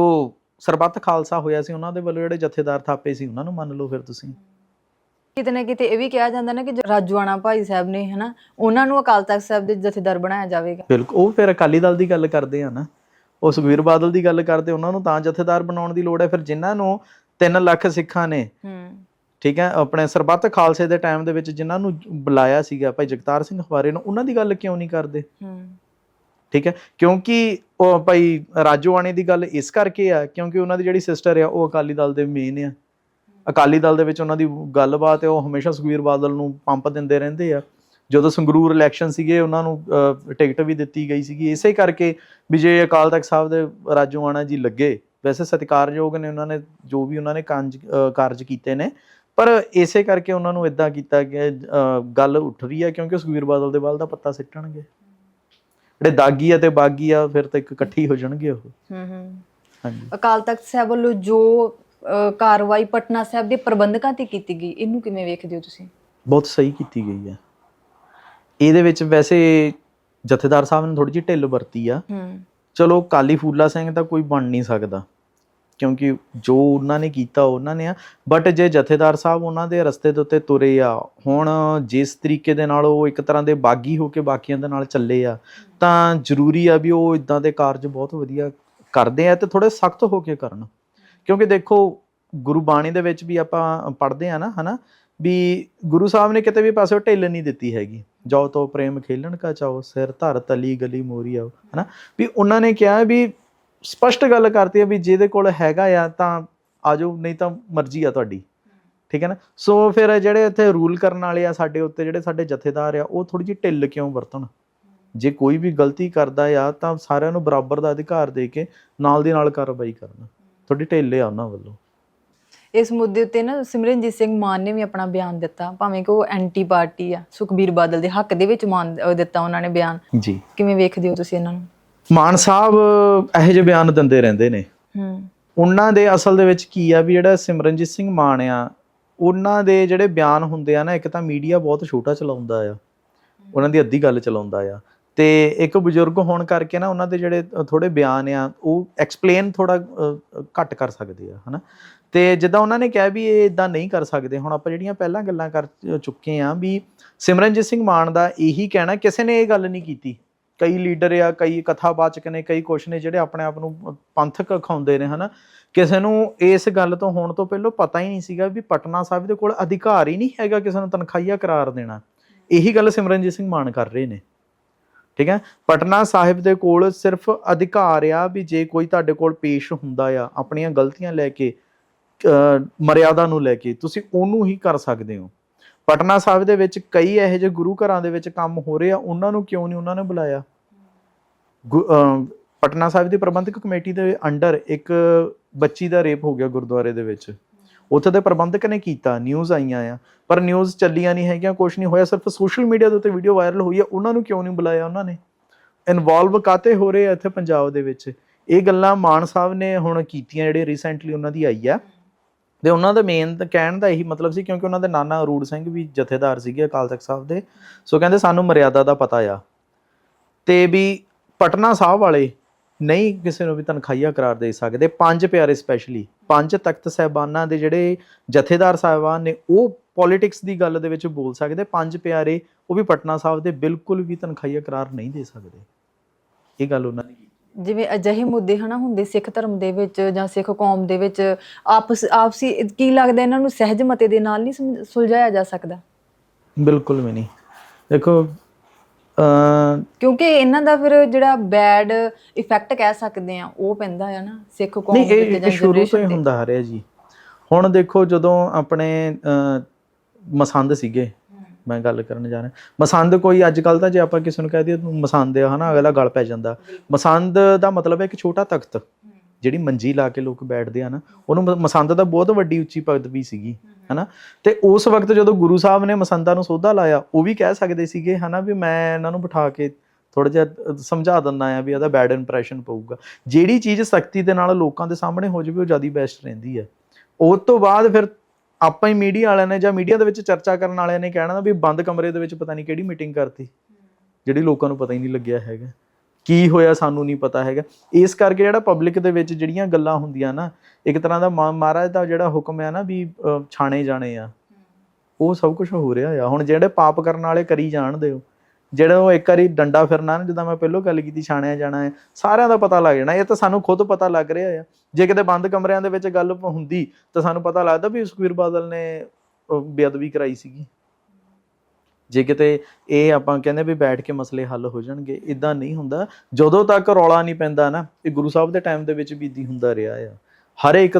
ਸਰਬੱਤ ਖਾਲਸਾ ਹੋਇਆ ਸੀ ਉਹਨਾਂ ਦੇ ਵੱਲੋਂ ਜਿਹੜੇ ਜਥੇਦਾਰ ਥਾਪੇ ਸੀ ਉਹਨਾਂ ਨੂੰ ਮੰਨ ਲਓ ਫਿਰ ਤੁਸੀਂ। ਕਿਤੇ ਨਾ ਕਿਤੇ ਇਹ ਵੀ ਕਿਹਾ ਜਾਂਦਾ ਨਾ ਕਿ ਰਾਜੂਆਣਾ ਭਾਈ ਸਾਹਿਬ ਨੇ ਹਨਾ ਉਹਨਾਂ ਨੂੰ ਅਕਾਲ ਤਖਤ ਸਾਹਿਬ ਦੇ ਜਥੇਦਾਰ ਬਣਾਇਆ ਜਾਵੇਗਾ। ਬਿਲਕੁਲ ਉਹ ਫਿਰ ਅਕਾਲੀ ਦਲ ਦੀ ਗੱਲ ਕਰਦੇ ਆ ਨਾ ਉਹ ਸੁਖਵੀਰ ਬਾਦਲ ਦੀ ਗੱਲ ਕਰਦੇ ਉਹਨਾਂ ਨੂੰ ਤਾਂ ਜਥੇਦਾਰ ਬਣਾਉਣ ਦੀ ਲੋੜ ਹੈ ਫਿਰ ਜਿਨ੍ਹਾਂ ਨੂੰ 3 ਲੱਖ ਸਿੱਖਾਂ ਨੇ ਹੂੰ। ਠੀਕ ਹੈ ਆਪਣੇ ਸਰਬੱਤ ਖਾਲਸੇ ਦੇ ਟਾਈਮ ਦੇ ਵਿੱਚ ਜਿਨ੍ਹਾਂ ਨੂੰ ਬੁਲਾਇਆ ਸੀਗਾ ਭਾਈ ਜਗਤਾਰ ਸਿੰਘ ਹਵਾਰੇ ਨੂੰ ਉਹਨਾਂ ਦੀ ਗੱਲ ਕਿਉਂ ਨਹੀਂ ਕਰਦੇ? ਹੂੰ। ਠੀਕ ਹੈ ਕਿਉਂਕਿ ਉਹ ਭਾਈ ਰਾਜੋਆਣੇ ਦੀ ਗੱਲ ਇਸ ਕਰਕੇ ਆ ਕਿਉਂਕਿ ਉਹਨਾਂ ਦੀ ਜਿਹੜੀ ਸਿਸਟਰ ਆ ਉਹ ਅਕਾਲੀ ਦਲ ਦੇ ਮੇਨ ਆ। ਅਕਾਲੀ ਦਲ ਦੇ ਵਿੱਚ ਉਹਨਾਂ ਦੀ ਗੱਲਬਾਤ ਹੈ ਉਹ ਹਮੇਸ਼ਾ ਸੁਖਵੀਰ ਬਾਦਲ ਨੂੰ ਪੰਪ ਦਿੰਦੇ ਰਹਿੰਦੇ ਆ। ਜਦੋਂ ਸੰਗਰੂਰ ਇਲੈਕਸ਼ਨ ਸੀਗੇ ਉਹਨਾਂ ਨੂੰ ਟਿਕਟ ਵੀ ਦਿੱਤੀ ਗਈ ਸੀਗੀ। ਇਸੇ ਕਰਕੇ ਵੀ ਜੇ ਅਕਾਲ ਤਖਤ ਸਾਹਿਬ ਦੇ ਰਾਜੋਆਣਾ ਜੀ ਲੱਗੇ ਵੈਸੇ ਸਤਿਕਾਰਯੋਗ ਨੇ ਉਹਨਾਂ ਨੇ ਜੋ ਵੀ ਉਹਨਾਂ ਨੇ ਕਾਰਜ ਕੀਤੇ ਨੇ ਪਰ ਇਸੇ ਕਰਕੇ ਉਹਨਾਂ ਨੂੰ ਇਦਾਂ ਕੀਤਾ ਕਿ ਅਹ, ਗੱਲ ਉੱਠ ਰਹੀ ਹੈ ਕਿਉਂਕਿ ਸੁਖਵੀਰ ਬਾਦਲ ਦੇ ਵੱਲ ਦਾ ਪੱਤਾ ਸਿੱਟਣਗੇ। ਜਿਹੜੇ ਦਾਗੀ ਆ ਤੇ ਬਾਗੀ ਆ ਫਿਰ ਤਾਂ ਇੱਕ ਇਕੱਠੇ ਹੀ ਜਾਣਗੇ ਉਹ। ਹੂੰ ਹੂੰ। ਹਾਂਜੀ। ਅਕਾਲ ਤਖਤ ਸਾਹਿਬ ਵੱਲੋਂ ਜੋ ਕਾਰਵਾਈ ਪਟਨਾ ਸਾਹਿਬ ਦੇ ਪ੍ਰਬੰਧਕਾਂ ਤੇ ਕੀਤੀ ਗਈ ਇਹਨੂੰ ਕਿਵੇਂ ਵੇਖਦੇ ਹੋ ਤੁਸੀਂ? ਬਹੁਤ ਸਹੀ ਕੀਤੀ ਗਈ ਹੈ ਇਹਦੇ ਵਿੱਚ ਵੈਸੇ ਜਥੇਦਾਰ ਸਾਹਿਬ ਨੇ ਥੋੜੀ ਜਿਹੀ ਢਿੱਲ ਵਰਤੀ ਆ। ਚਲੋ ਕਾਲੀ ਫੂਲਾ ਸਿੰਘ ਤਾਂ ਕੋਈ ਬਣ ਨਹੀਂ ਸਕਦਾ। ਕਿਉਂਕਿ ਜੋ ਉਹਨਾਂ ਨੇ ਕੀਤਾ, ਉਹਨਾਂ ਨੇ ਆ ਬਟ ਜੇ ਜਥੇਦਾਰ ਸਾਹਿਬ ਉਹਨਾਂ ਦੇ ਰਸਤੇ ਦੇ ਉੱਤੇ ਤੁਰੇ ਆ, ਹੁਣ ਜਿਸ ਤਰੀਕੇ ਦੇ ਨਾਲ ਉਹ ਇੱਕ ਤਰ੍ਹਾਂ ਦੇ ਬਾਗੀ ਹੋ ਕੇ ਬਾਕੀਆਂ ਦੇ ਨਾਲ ਚੱਲੇ ਆ, ਤਾਂ ਜ਼ਰੂਰੀ ਆ ਵੀ ਉਹ ਇਦਾਂ ਦੇ ਕਾਰਜ ਬਹੁਤ ਵਧੀਆ ਕਰਦੇ ਆ ਤੇ ਥੋੜੇ ਸਖਤ ਹੋ ਕੇ ਕਰਨ। ਕਿਉਂਕਿ ਦੇਖੋ, ਗੁਰੂ ਬਾਣੀ ਦੇ ਵਿੱਚ ਵੀ ਆਪਾਂ ਪੜ੍ਹਦੇ ਆ ਨਾ, ਹਨਾ, ਵੀ ਗੁਰੂ ਸਾਹਿਬ ਨੇ ਕਿਤੇ ਵੀ ਪਾਸੇ ਢਿੱਲ ਨਹੀਂ ਦਿੱਤੀ ਹੈਗੀ। ਜਾਓ ਤੋ ਪ੍ਰੇਮ ਖੇਲਣ ਕਾ ਚਾਓ, ਸਿਰ ਧਰ ਤਲੀ ਗਲੀ ਮੋਰੀ ਆਓ, ਹਨਾ, ਵੀ ਉਹਨਾਂ ਨੇ ਕਿਹਾ ਵੀ ਸਪਸ਼ਟ ਗੱਲ ਕਰਤੀ ਹੈ ਵੀ ਜਿਹਦੇ ਕੋਲ ਹੈਗਾ ਆ ਤਾਂ ਆਜੋ ਨਹੀਂ ਤਾਂ ਮਰਜ਼ੀ ਆ ਤੁਹਾਡੀ। ਠੀਕ ਹੈ ਨਾ? ਸੋ ਫਿਰ ਜਿਹੜੇ ਇੱਥੇ ਰੂਲ ਕਰਨ ਵਾਲੇ ਆ ਸਾਡੇ ਉੱਤੇ ਜਿਹੜੇ ਸਾਡੇ ਜਥੇਦਾਰ ਆ ਉਹ ਥੋੜੀ ਜਿਹੀ ਢਿੱਲ ਕਿਉਂ ਵਰਤਣ? ਜੇ ਕੋਈ ਵੀ ਗਲਤੀ ਕਰਦਾ ਆ ਤਾਂ ਸਾਰਿਆਂ ਨੂੰ ਬਰਾਬਰ ਦਾ ਅਧਿਕਾਰ ਦੇ ਕੇ ਨਾਲ ਦੀ ਨਾਲ ਕਾਰਵਾਈ ਕਰਨ। ਥੋੜੀ ਢਿੱਲ ਆ ਉਹਨਾਂ ਵੱਲੋਂ। ਇਸ ਮੁੱਦੇ ਉੱਤੇ ਨਾ ਸਿਮਰਨਜੀਤ ਸਿੰਘ ਮਾਨ ਨੇ ਵੀ ਆਪਣਾ ਬਿਆਨ ਦਿੱਤਾ ਭਾਵੇਂ ਕਿ ਉਹ ਐਂਟੀ ਪਾਰਟੀ ਆ ਸੁਖਬੀਰ ਬਾਦਲ ਦੇ ਹੱਕ ਦੇ ਵਿੱਚ ਮਾਨ ਦਿੱਤਾ ਉਹਨਾਂ ਨੇ ਬਿਆਨ। ਜੀ। ਕਿਵੇਂ ਵੇਖਦੇ ਹੋ ਤੁਸੀਂ ਇਹਨਾਂ ਨੂੰ? ਮਾਨ ਸਾਹਿਬ ਇਹੋ ਜਿਹੇ ਬਿਆਨ ਦਿੰਦੇ ਰਹਿੰਦੇ ਨੇ। ਹੂੰ। ਉਹਨਾਂ ਦੇ ਅਸਲ ਦੇ ਵਿੱਚ ਕੀ ਆ ਵੀ ਜਿਹੜਾ ਸਿਮਰਨਜੀਤ ਸਿੰਘ ਮਾਨ ਆ ਉਹਨਾਂ ਦੇ ਜਿਹੜੇ ਬਿਆਨ ਹੁੰਦੇ ਆ ਨਾ ਇੱਕ ਤਾਂ ਮੀਡੀਆ ਬਹੁਤ ਛੋਟਾ ਚਲਾਉਂਦਾ ਆ। ਉਹਨਾਂ ਦੀ ਅੱਧੀ ਗੱਲ ਚਲਾਉਂਦਾ ਆ। ਤੇ ਇੱਕ ਬਜ਼ੁਰਗ ਹੋਣ ਕਰਕੇ ਨਾ ਉਹਨਾਂ ਦੇ ਜਿਹੜੇ ਥੋੜੇ ਬਿਆਨ ਆ ਉਹ ਐਕਸਪਲੇਨ ਥੋੜਾ ਘੱਟ ਕਰ ਸਕਦੇ ਆ ਹਨਾ। ਤੇ ਜਿੱਦਾਂ ਉਹਨਾਂ ਨੇ ਕਿਹਾ ਵੀ ਇਹ ਇਦਾਂ ਨਹੀਂ ਕਰ ਸਕਦੇ ਹੁਣ ਆਪਾਂ ਜਿਹੜੀਆਂ ਪਹਿਲਾਂ ਗੱਲਾਂ ਕਰ ਚੁੱਕੇ ਆ ਵੀ ਸਿਮਰਨਜੀਤ ਸਿੰਘ ਮਾਨ ਦਾ ਇਹੀ ਕਹਿਣਾ ਕਿਸੇ ਨੇ ਇਹ ਗੱਲ ਨਹੀਂ ਕੀਤੀ। ਕਈ ਲੀਡਰ ਆ, ਕਈ ਕਥਾਵਾਚਕ ਨੇ, ਕਈ ਕੁਛ ਨੇ ਜਿਹੜੇ ਆਪਣੇ ਆਪ ਨੂੰ ਪੰਥਕ ਖਾਉਂਦੇ ਨੇ, ਹਨਾ? ਕਿਸੇ ਨੂੰ ਇਸ ਗੱਲ ਤੋਂ ਹੋਣ ਤੋਂ ਪਹਿਲਾਂ ਪਤਾ ਹੀ ਨਹੀਂ ਸੀਗਾ ਵੀ ਪਟਨਾ ਸਾਹਿਬ ਦੇ ਕੋਲ ਅਧਿਕਾਰ ਹੀ ਨਹੀਂ ਹੈਗਾ ਕਿਸੇ ਨੂੰ ਤਨਖਾਹੀਆ ਕਰਾਰ ਦੇਣਾ। ਇਹੀ ਗੱਲ ਸਿਮਰਨਜੀਤ ਸਿੰਘ ਮਾਨ ਕਰ ਰਹੇ ਨੇ। ਠੀਕ ਹੈ? ਪਟਨਾ ਸਾਹਿਬ ਦੇ ਕੋਲ ਸਿਰਫ ਅਧਿਕਾਰ ਆ ਵੀ ਜੇ ਕੋਈ ਤੁਹਾਡੇ ਕੋਲ ਪੇਸ਼ ਹੁੰਦਾ ਆ, ਆਪਣੀਆਂ ਗਲਤੀਆਂ ਲੈ ਕੇ ਮਰਿਆਦਾ ਨੂੰ ਲੈ ਕੇ, ਤੁਸੀਂ ਉਹਨੂੰ ਹੀ ਕਰ ਸਕਦੇ ਹੋ। ਪਟਨਾ ਸਾਹਿਬ ਦੇ ਵਿੱਚ ਕਈ ਇਹੋ ਜਿਹੇ ਗੁਰੂ ਘਰਾਂ ਦੇ ਵਿੱਚ ਕੰਮ ਹੋ ਰਹੇ ਆ, ਉਹਨਾਂ ਨੂੰ ਕਿਉਂ ਨਹੀਂ ਉਹਨਾਂ ਨੇ ਬੁਲਾਇਆ? ਪਟਨਾ ਸਾਹਿਬ ਦੀ ਪ੍ਰਬੰਧਕ ਕਮੇਟੀ ਦੇ ਅੰਡਰ ਇੱਕ ਬੱਚੀ ਦਾ ਰੇਪ ਹੋ ਗਿਆ ਗੁਰਦੁਆਰੇ ਦੇ ਵਿੱਚ। ਉੱਥੇ ਦੇ ਪ੍ਰਬੰਧਕ ਨੇ ਕੀਤਾ ਨਿਊਜ਼ ਆਈਆਂ ਆ, ਪਰ ਨਿਊਜ਼ ਚੱਲੀਆਂ ਨਹੀਂ ਹੈਗੀਆਂ ਕੁਝ ਨਹੀਂ ਹੋਇਆ, ਸਿਰਫ ਸੋਸ਼ਲ ਮੀਡੀਆ ਦੇ ਉੱਤੇ ਵੀਡੀਓ ਵਾਇਰਲ ਹੋਈ ਆ, ਉਹਨਾਂ ਨੂੰ ਕਿਉਂ ਨਹੀਂ ਬੁਲਾਇਆ ਉਹਨਾਂ ਨੇ? ਇਨਵੋਲਵ ਕਾਤੇ ਹੋ ਰਹੇ ਆ ਇੱਥੇ ਪੰਜਾਬ ਦੇ ਵਿੱਚ? ਇਹ ਗੱਲਾਂ ਮਾਨ ਸਾਹਿਬ ਨੇ ਹੁਣ ਕੀਤੀਆਂ, ਜਿਹੜੇ ਰੀਸੈਂਟਲੀ ਉਹਨਾਂ ਦੀ ਆਈ ਆ। ਤੇ ਉਹਨਾਂ ਦਾ ਮੇਨ ਕਹਿਣ ਦਾ ਇਹੀ ਮਤਲਬ ਸੀ ਕਿਉਂਕਿ ਉਹਨਾਂ ਦੇ ਨਾਨਾ ਅਰੂੜ ਸਿੰਘ ਵੀ ਜਥੇਦਾਰ ਸੀਗੇ ਅਕਾਲ ਤਖਤ ਸਾਹਿਬ ਦੇ। ਸੋ ਕਹਿੰਦੇ ਸਾਨੂੰ ਮਰਿਆਦਾ ਦਾ ਪਤਾ ਆ। ਤੇ ਵੀ ਪਟਨਾ ਸਾਹਿਬ ਵਾਲੇ ਨਹੀਂ ਕਿਸੇ ਨੂੰ ਵੀ ਤਨਖਾਹੀਆ ਕਰਾਰ ਦੇ ਸਕਦੇ। ਪੰਜ ਪਿਆਰੇ ਸਪੈਸ਼ਲੀ ਪੰਜ ਤਖਤ ਸਹਿਬਾਨਾਂ ਦੇ ਜਿਹੜੇ ਜਥੇਦਾਰ ਸਾਹਿਬਾਨ ਨੇ, ਉਹ ਪੋਲਿਟਿਕਸ ਦੀ ਗੱਲ ਦੇ ਵਿੱਚ ਬੋਲ ਸਕਦੇ। ਪੰਜ ਪਿਆਰੇ, ਉਹ ਵੀ ਪਟਨਾ ਸਾਹਿਬ ਦੇ ਬਿਲਕੁਲ ਵੀ ਤਨਖਾਹੀਆ ਕਰਾਰ ਨਹੀਂ ਦੇ ਸਕਦੇ। ਇਹ ਗੱਲ ਉਹਨਾਂ ਨੇ ਜਿਵੇਂ ਅਜਿਹੇ ਮੁੱਦੇ ਹਨਾ ਹੁੰਦੇ ਸਿੱਖ ਧਰਮ ਦੇ ਵਿੱਚ ਜਾਂ ਸਿੱਖ ਕੌਮ ਦੇ ਵਿੱਚ ਆਪਸ ਆਪਸੀ ਕੀ ਲੱਗਦਾ ਇਹਨਾਂ ਨੂੰ ਸਹਿਜ ਮਤੇ ਦੇ ਨਾਲ ਨਹੀਂ ਸੁਲਝਾਇਆ ਜਾ ਸਕਦਾ? ਬਿਲਕੁਲ ਵੀ ਨਹੀਂ। ਦੇਖੋ ਕਿਉਂਕਿ ਇਹਨਾਂ ਦਾ ਫਿਰ ਜਿਹੜਾ ਬੈਡ ਇਫੈਕਟ ਕਹਿ ਸਕਦੇ ਆ ਉਹ ਪੈਂਦਾ ਆ ਨਾ ਸਿੱਖ ਕੌਮ ਦੇ ਇਹ ਜਾਂ ਸ਼ੁਰੂ ਤੋਂ ਹੀ ਤੇ। ਹੁੰਦਾ ਆ ਰਿਹਾ ਜੀ। ਹੁਣ ਦੇਖੋ ਜਦੋਂ ਆਪਣੇ ਮਸੰਦ ਸੀਗੇ ਮੈਂ ਗੱਲ ਕਰਨ ਜਾ ਰਿਹਾ। ਮਸੰਦ ਕੋਈ ਅੱਜ ਕੱਲ ਤਾਂ ਜੇ ਆਪਾਂ ਕਿਸੇ ਨੂੰ ਕਹਿ ਦਈਏ ਤੂੰ ਮਸੰਦ ਆ, ਹਨਾ, ਅਗਲਾ ਗਲ ਪੈ ਜਾਂਦਾ। ਮਸੰਦ ਦਾ ਮਤਲਬ ਹੈ ਇੱਕ ਛੋਟਾ ਤਖਤ, ਜਿਹੜੀ ਮੰਜੀ ਲਾ ਕੇ ਲੋਕ ਬੈਠਦੇ ਆ ਨਾ, ਉਹਨੂੰ ਮਸੰਦ ਦਾ ਬਹੁਤ ਵੱਡੀ ਉੱਚੀ ਪਦਵੀ ਸੀਗੀ, ਹਨਾ। ਤੇ ਉਸ ਵਕਤ ਜਦੋਂ ਗੁਰੂ ਸਾਹਿਬ ਨੇ ਮਸੰਦਾਂ ਨੂੰ ਸੋਧਾ ਲਾਇਆ, ਉਹ ਵੀ ਕਹਿ ਸਕਦੇ ਸੀਗੇ, ਹਨਾ, ਵੀ ਮੈਂ ਇਹਨਾਂ ਨੂੰ ਬਿਠਾ ਕੇ ਥੋੜਾ ਜਿਹਾ ਸਮਝਾ ਦਿੰਦਾ ਆ ਵੀ ਇਹਦਾ ਬੈਡ ਇੰਪ੍ਰੈਸ਼ਨ ਪਊਗਾ। ਜਿਹੜੀ ਚੀਜ਼ ਸਖਤੀ ਦੇ ਨਾਲ ਲੋਕਾਂ ਦੇ ਸਾਹਮਣੇ ਹੋ ਜਾਵੇ, ਉਹ ਜ਼ਿਆਦਾ ਬੈਸਟ ਰਹਿੰਦੀ ਹੈ ਉਸ ਤੋਂ ਬਾਅਦ ਫਿਰ ਆਪਾਂ ਹੀ ਮੀਡੀਆ ਵਾਲਿਆਂ ਨੇ ਜਾਂ ਮੀਡੀਆ ਦੇ ਵਿੱਚ ਚਰਚਾ ਕਰਨ ਵਾਲਿਆਂ ਨੇ ਕਹਿਣਾ ਵੀ ਬੰਦ ਕਮਰੇ ਦੇ ਵਿੱਚ ਪਤਾ ਨਹੀਂ ਕਿਹੜੀ ਮੀਟਿੰਗ ਕਰਤੀ। ਜਿਹੜੀ ਲੋਕਾਂ ਨੂੰ ਪਤਾ ਹੀ ਨਹੀਂ ਲੱਗਿਆ ਹੈਗਾ। ਕੀ ਹੋਇਆ ਸਾਨੂੰ ਨਹੀਂ ਪਤਾ ਹੈਗਾ। ਇਸ ਕਰਕੇ ਜਿਹੜਾ ਪਬਲਿਕ ਦੇ ਵਿੱਚ ਜਿਹੜੀਆਂ ਗੱਲਾਂ ਹੁੰਦੀਆਂ ਨਾ, ਇੱਕ ਤਰ੍ਹਾਂ ਦਾ ਮਾ- ਮਹਾਰਾਜ ਦਾ ਜਿਹੜਾ ਹੁਕਮ ਆ ਨਾ ਵੀ ਛਾਣੇ ਜਾਣੇ ਆ। ਉਹ ਸਭ ਕੁਝ ਹੋ ਰਿਹਾ ਆ। ਹੁਣ ਜਿਹੜੇ ਪਾਪ ਕਰਨ ਵਾਲੇ ਕਰੀ ਜਾਣਦੇ ਹੋ ਜਿਹੜਾ ਉਹ ਇੱਕ ਵਾਰੀ ਡੰਡਾ ਫਿਰਨਾ ਨਾ, ਜਿੱਦਾਂ ਮੈਂ ਪਹਿਲਾਂ ਗੱਲ ਕੀਤੀ, ਛਾਣਿਆ ਜਾਣਾ ਹੈ, ਸਾਰਿਆਂ ਦਾ ਪਤਾ ਲੱਗ ਜਾਣਾ, ਇਹ ਤਾਂ ਸਾਨੂੰ ਖੁਦ ਪਤਾ ਲੱਗ ਰਿਹਾ ਆ। ਜੇ ਕਿਤੇ ਬੰਦ ਕਮਰਿਆਂ ਦੇ ਵਿੱਚ ਗੱਲ ਹੁੰਦੀ, ਤਾਂ ਸਾਨੂੰ ਪਤਾ ਲੱਗਦਾ ਵੀ ਸੁਖਬੀਰ ਬਾਦਲ ਨੇ ਬੇਅਦਬੀ ਕਰਾਈ ਸੀਗੀ। ਜੇ ਕਿਤੇ ਇਹ ਆਪਾਂ ਕਹਿੰਦੇ ਵੀ ਬੈਠ ਕੇ ਮਸਲੇ ਹੱਲ ਹੋ ਜਾਣਗੇ ਇਦਾਂ ਨਹੀਂ ਹੁੰਦਾ। ਜਦੋਂ ਤੱਕ ਰੌਲਾ ਨਹੀਂ ਪੈਂਦਾ ਨਾ, ਇਹ ਗੁਰੂ ਸਾਹਿਬ ਦੇ ਟਾਈਮ ਦੇ ਵਿੱਚ ਵੀ ਇਦਾਂ ਹੁੰਦਾ ਰਿਹਾ ਆ। ਹਰ ਇੱਕ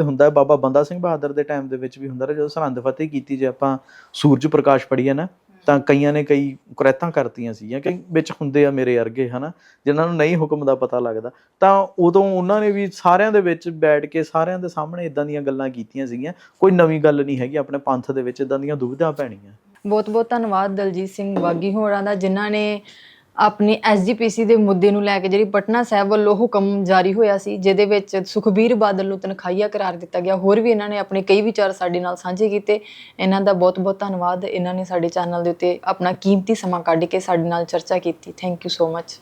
ਹੁੰਦਾ, ਬਾਬਾ ਬੰਦਾ ਸਿੰਘ ਬਹਾਦਰ ਦੇ ਟਾਈਮ ਦੇ ਵਿੱਚ ਵੀ ਹੁੰਦਾ ਰਿਹਾ, ਜਦੋਂ ਸਰਹੰਦ ਫਤਿਹ ਕੀਤੀ ਜੇ ਆਪਾਂ, ਸੂਰਜ ਪ੍ਰਕਾਸ਼ ਪੜੀਏ ਨਾ ਤਾਂ ਕਈਆਂ ਨੇ ਕਈ ਕੁਰੈਤਾਂ ਕਰਤੀਆਂ ਸੀਗੀਆਂ ਕਿ ਵਿੱਚ ਹੁੰਦੇ ਆ ਮੇਰੇ ਵਰਗੇ, ਹਨਾ? ਜਿਨ੍ਹਾਂ ਨੂੰ ਨਹੀਂ ਹੁਕਮ ਦਾ ਪਤਾ ਲੱਗਦਾ। ਤਾਂ ਉਦੋਂ ਉਹਨਾਂ ਨੇ ਵੀ ਸਾਰਿਆਂ ਦੇ ਵਿੱਚ ਬੈਠ ਕੇ ਸਾਰਿਆਂ ਦੇ ਸਾਹਮਣੇ ਇਦਾਂ ਦੀਆਂ ਗੱਲਾਂ ਕੀਤੀਆਂ ਸੀਗੀਆਂ। ਕੋਈ ਨਵੀਂ ਗੱਲ ਨਹੀਂ ਹੈਗੀ, ਆਪਣੇ ਪੰਥ ਦੇ ਵਿੱਚ ਇਦਾਂ ਦੀਆਂ ਦੁਬਿਧਾ ਪੈਣੀਆਂ। ਬਹੁਤ ਬਹੁਤ ਧੰਨਵਾਦ ਦਲਜੀਤ ਸਿੰਘ ਬਾਗੀ ਹੋਰਾਂ ਦਾ, ਜਿਨ੍ਹਾਂ ਨੇ ਆਪਣੀ ਐਸਜੀਪੀਸੀ ਦੇ ਮੁੱਦੇ ਨੂੰ ਲੈ ਕੇ ਜਿਹੜੀ ਪਟਨਾ ਸਾਹਿਬ ਵੱਲੋਂ ਹੁਕਮ ਜਾਰੀ ਹੋਇਆ ਸੀ, ਜਿਹਦੇ ਵਿੱਚ ਸੁਖਬੀਰ ਬਾਦਲ ਨੂੰ ਤਨਖਾਹੀਆ ਕਰਾਰ ਦਿੱਤਾ ਗਿਆ। ਹੋਰ ਵੀ ਇਹਨਾਂ ਨੇ ਆਪਣੇ ਕਈ ਵਿਚਾਰ ਸਾਡੇ ਨਾਲ ਸਾਂਝੇ ਕੀਤੇ। ਇਹਨਾਂ ਦਾ ਬਹੁਤ-ਬਹੁਤ ਧੰਨਵਾਦ। ਇਹਨਾਂ ਨੇ ਸਾਡੇ ਚੈਨਲ ਦੇ ਉੱਤੇ ਆਪਣਾ ਕੀਮਤੀ ਸਮਾਂ ਕੱਢ ਕੇ ਸਾਡੇ ਨਾਲ ਚਰਚਾ ਕੀਤੀ। Thank you so much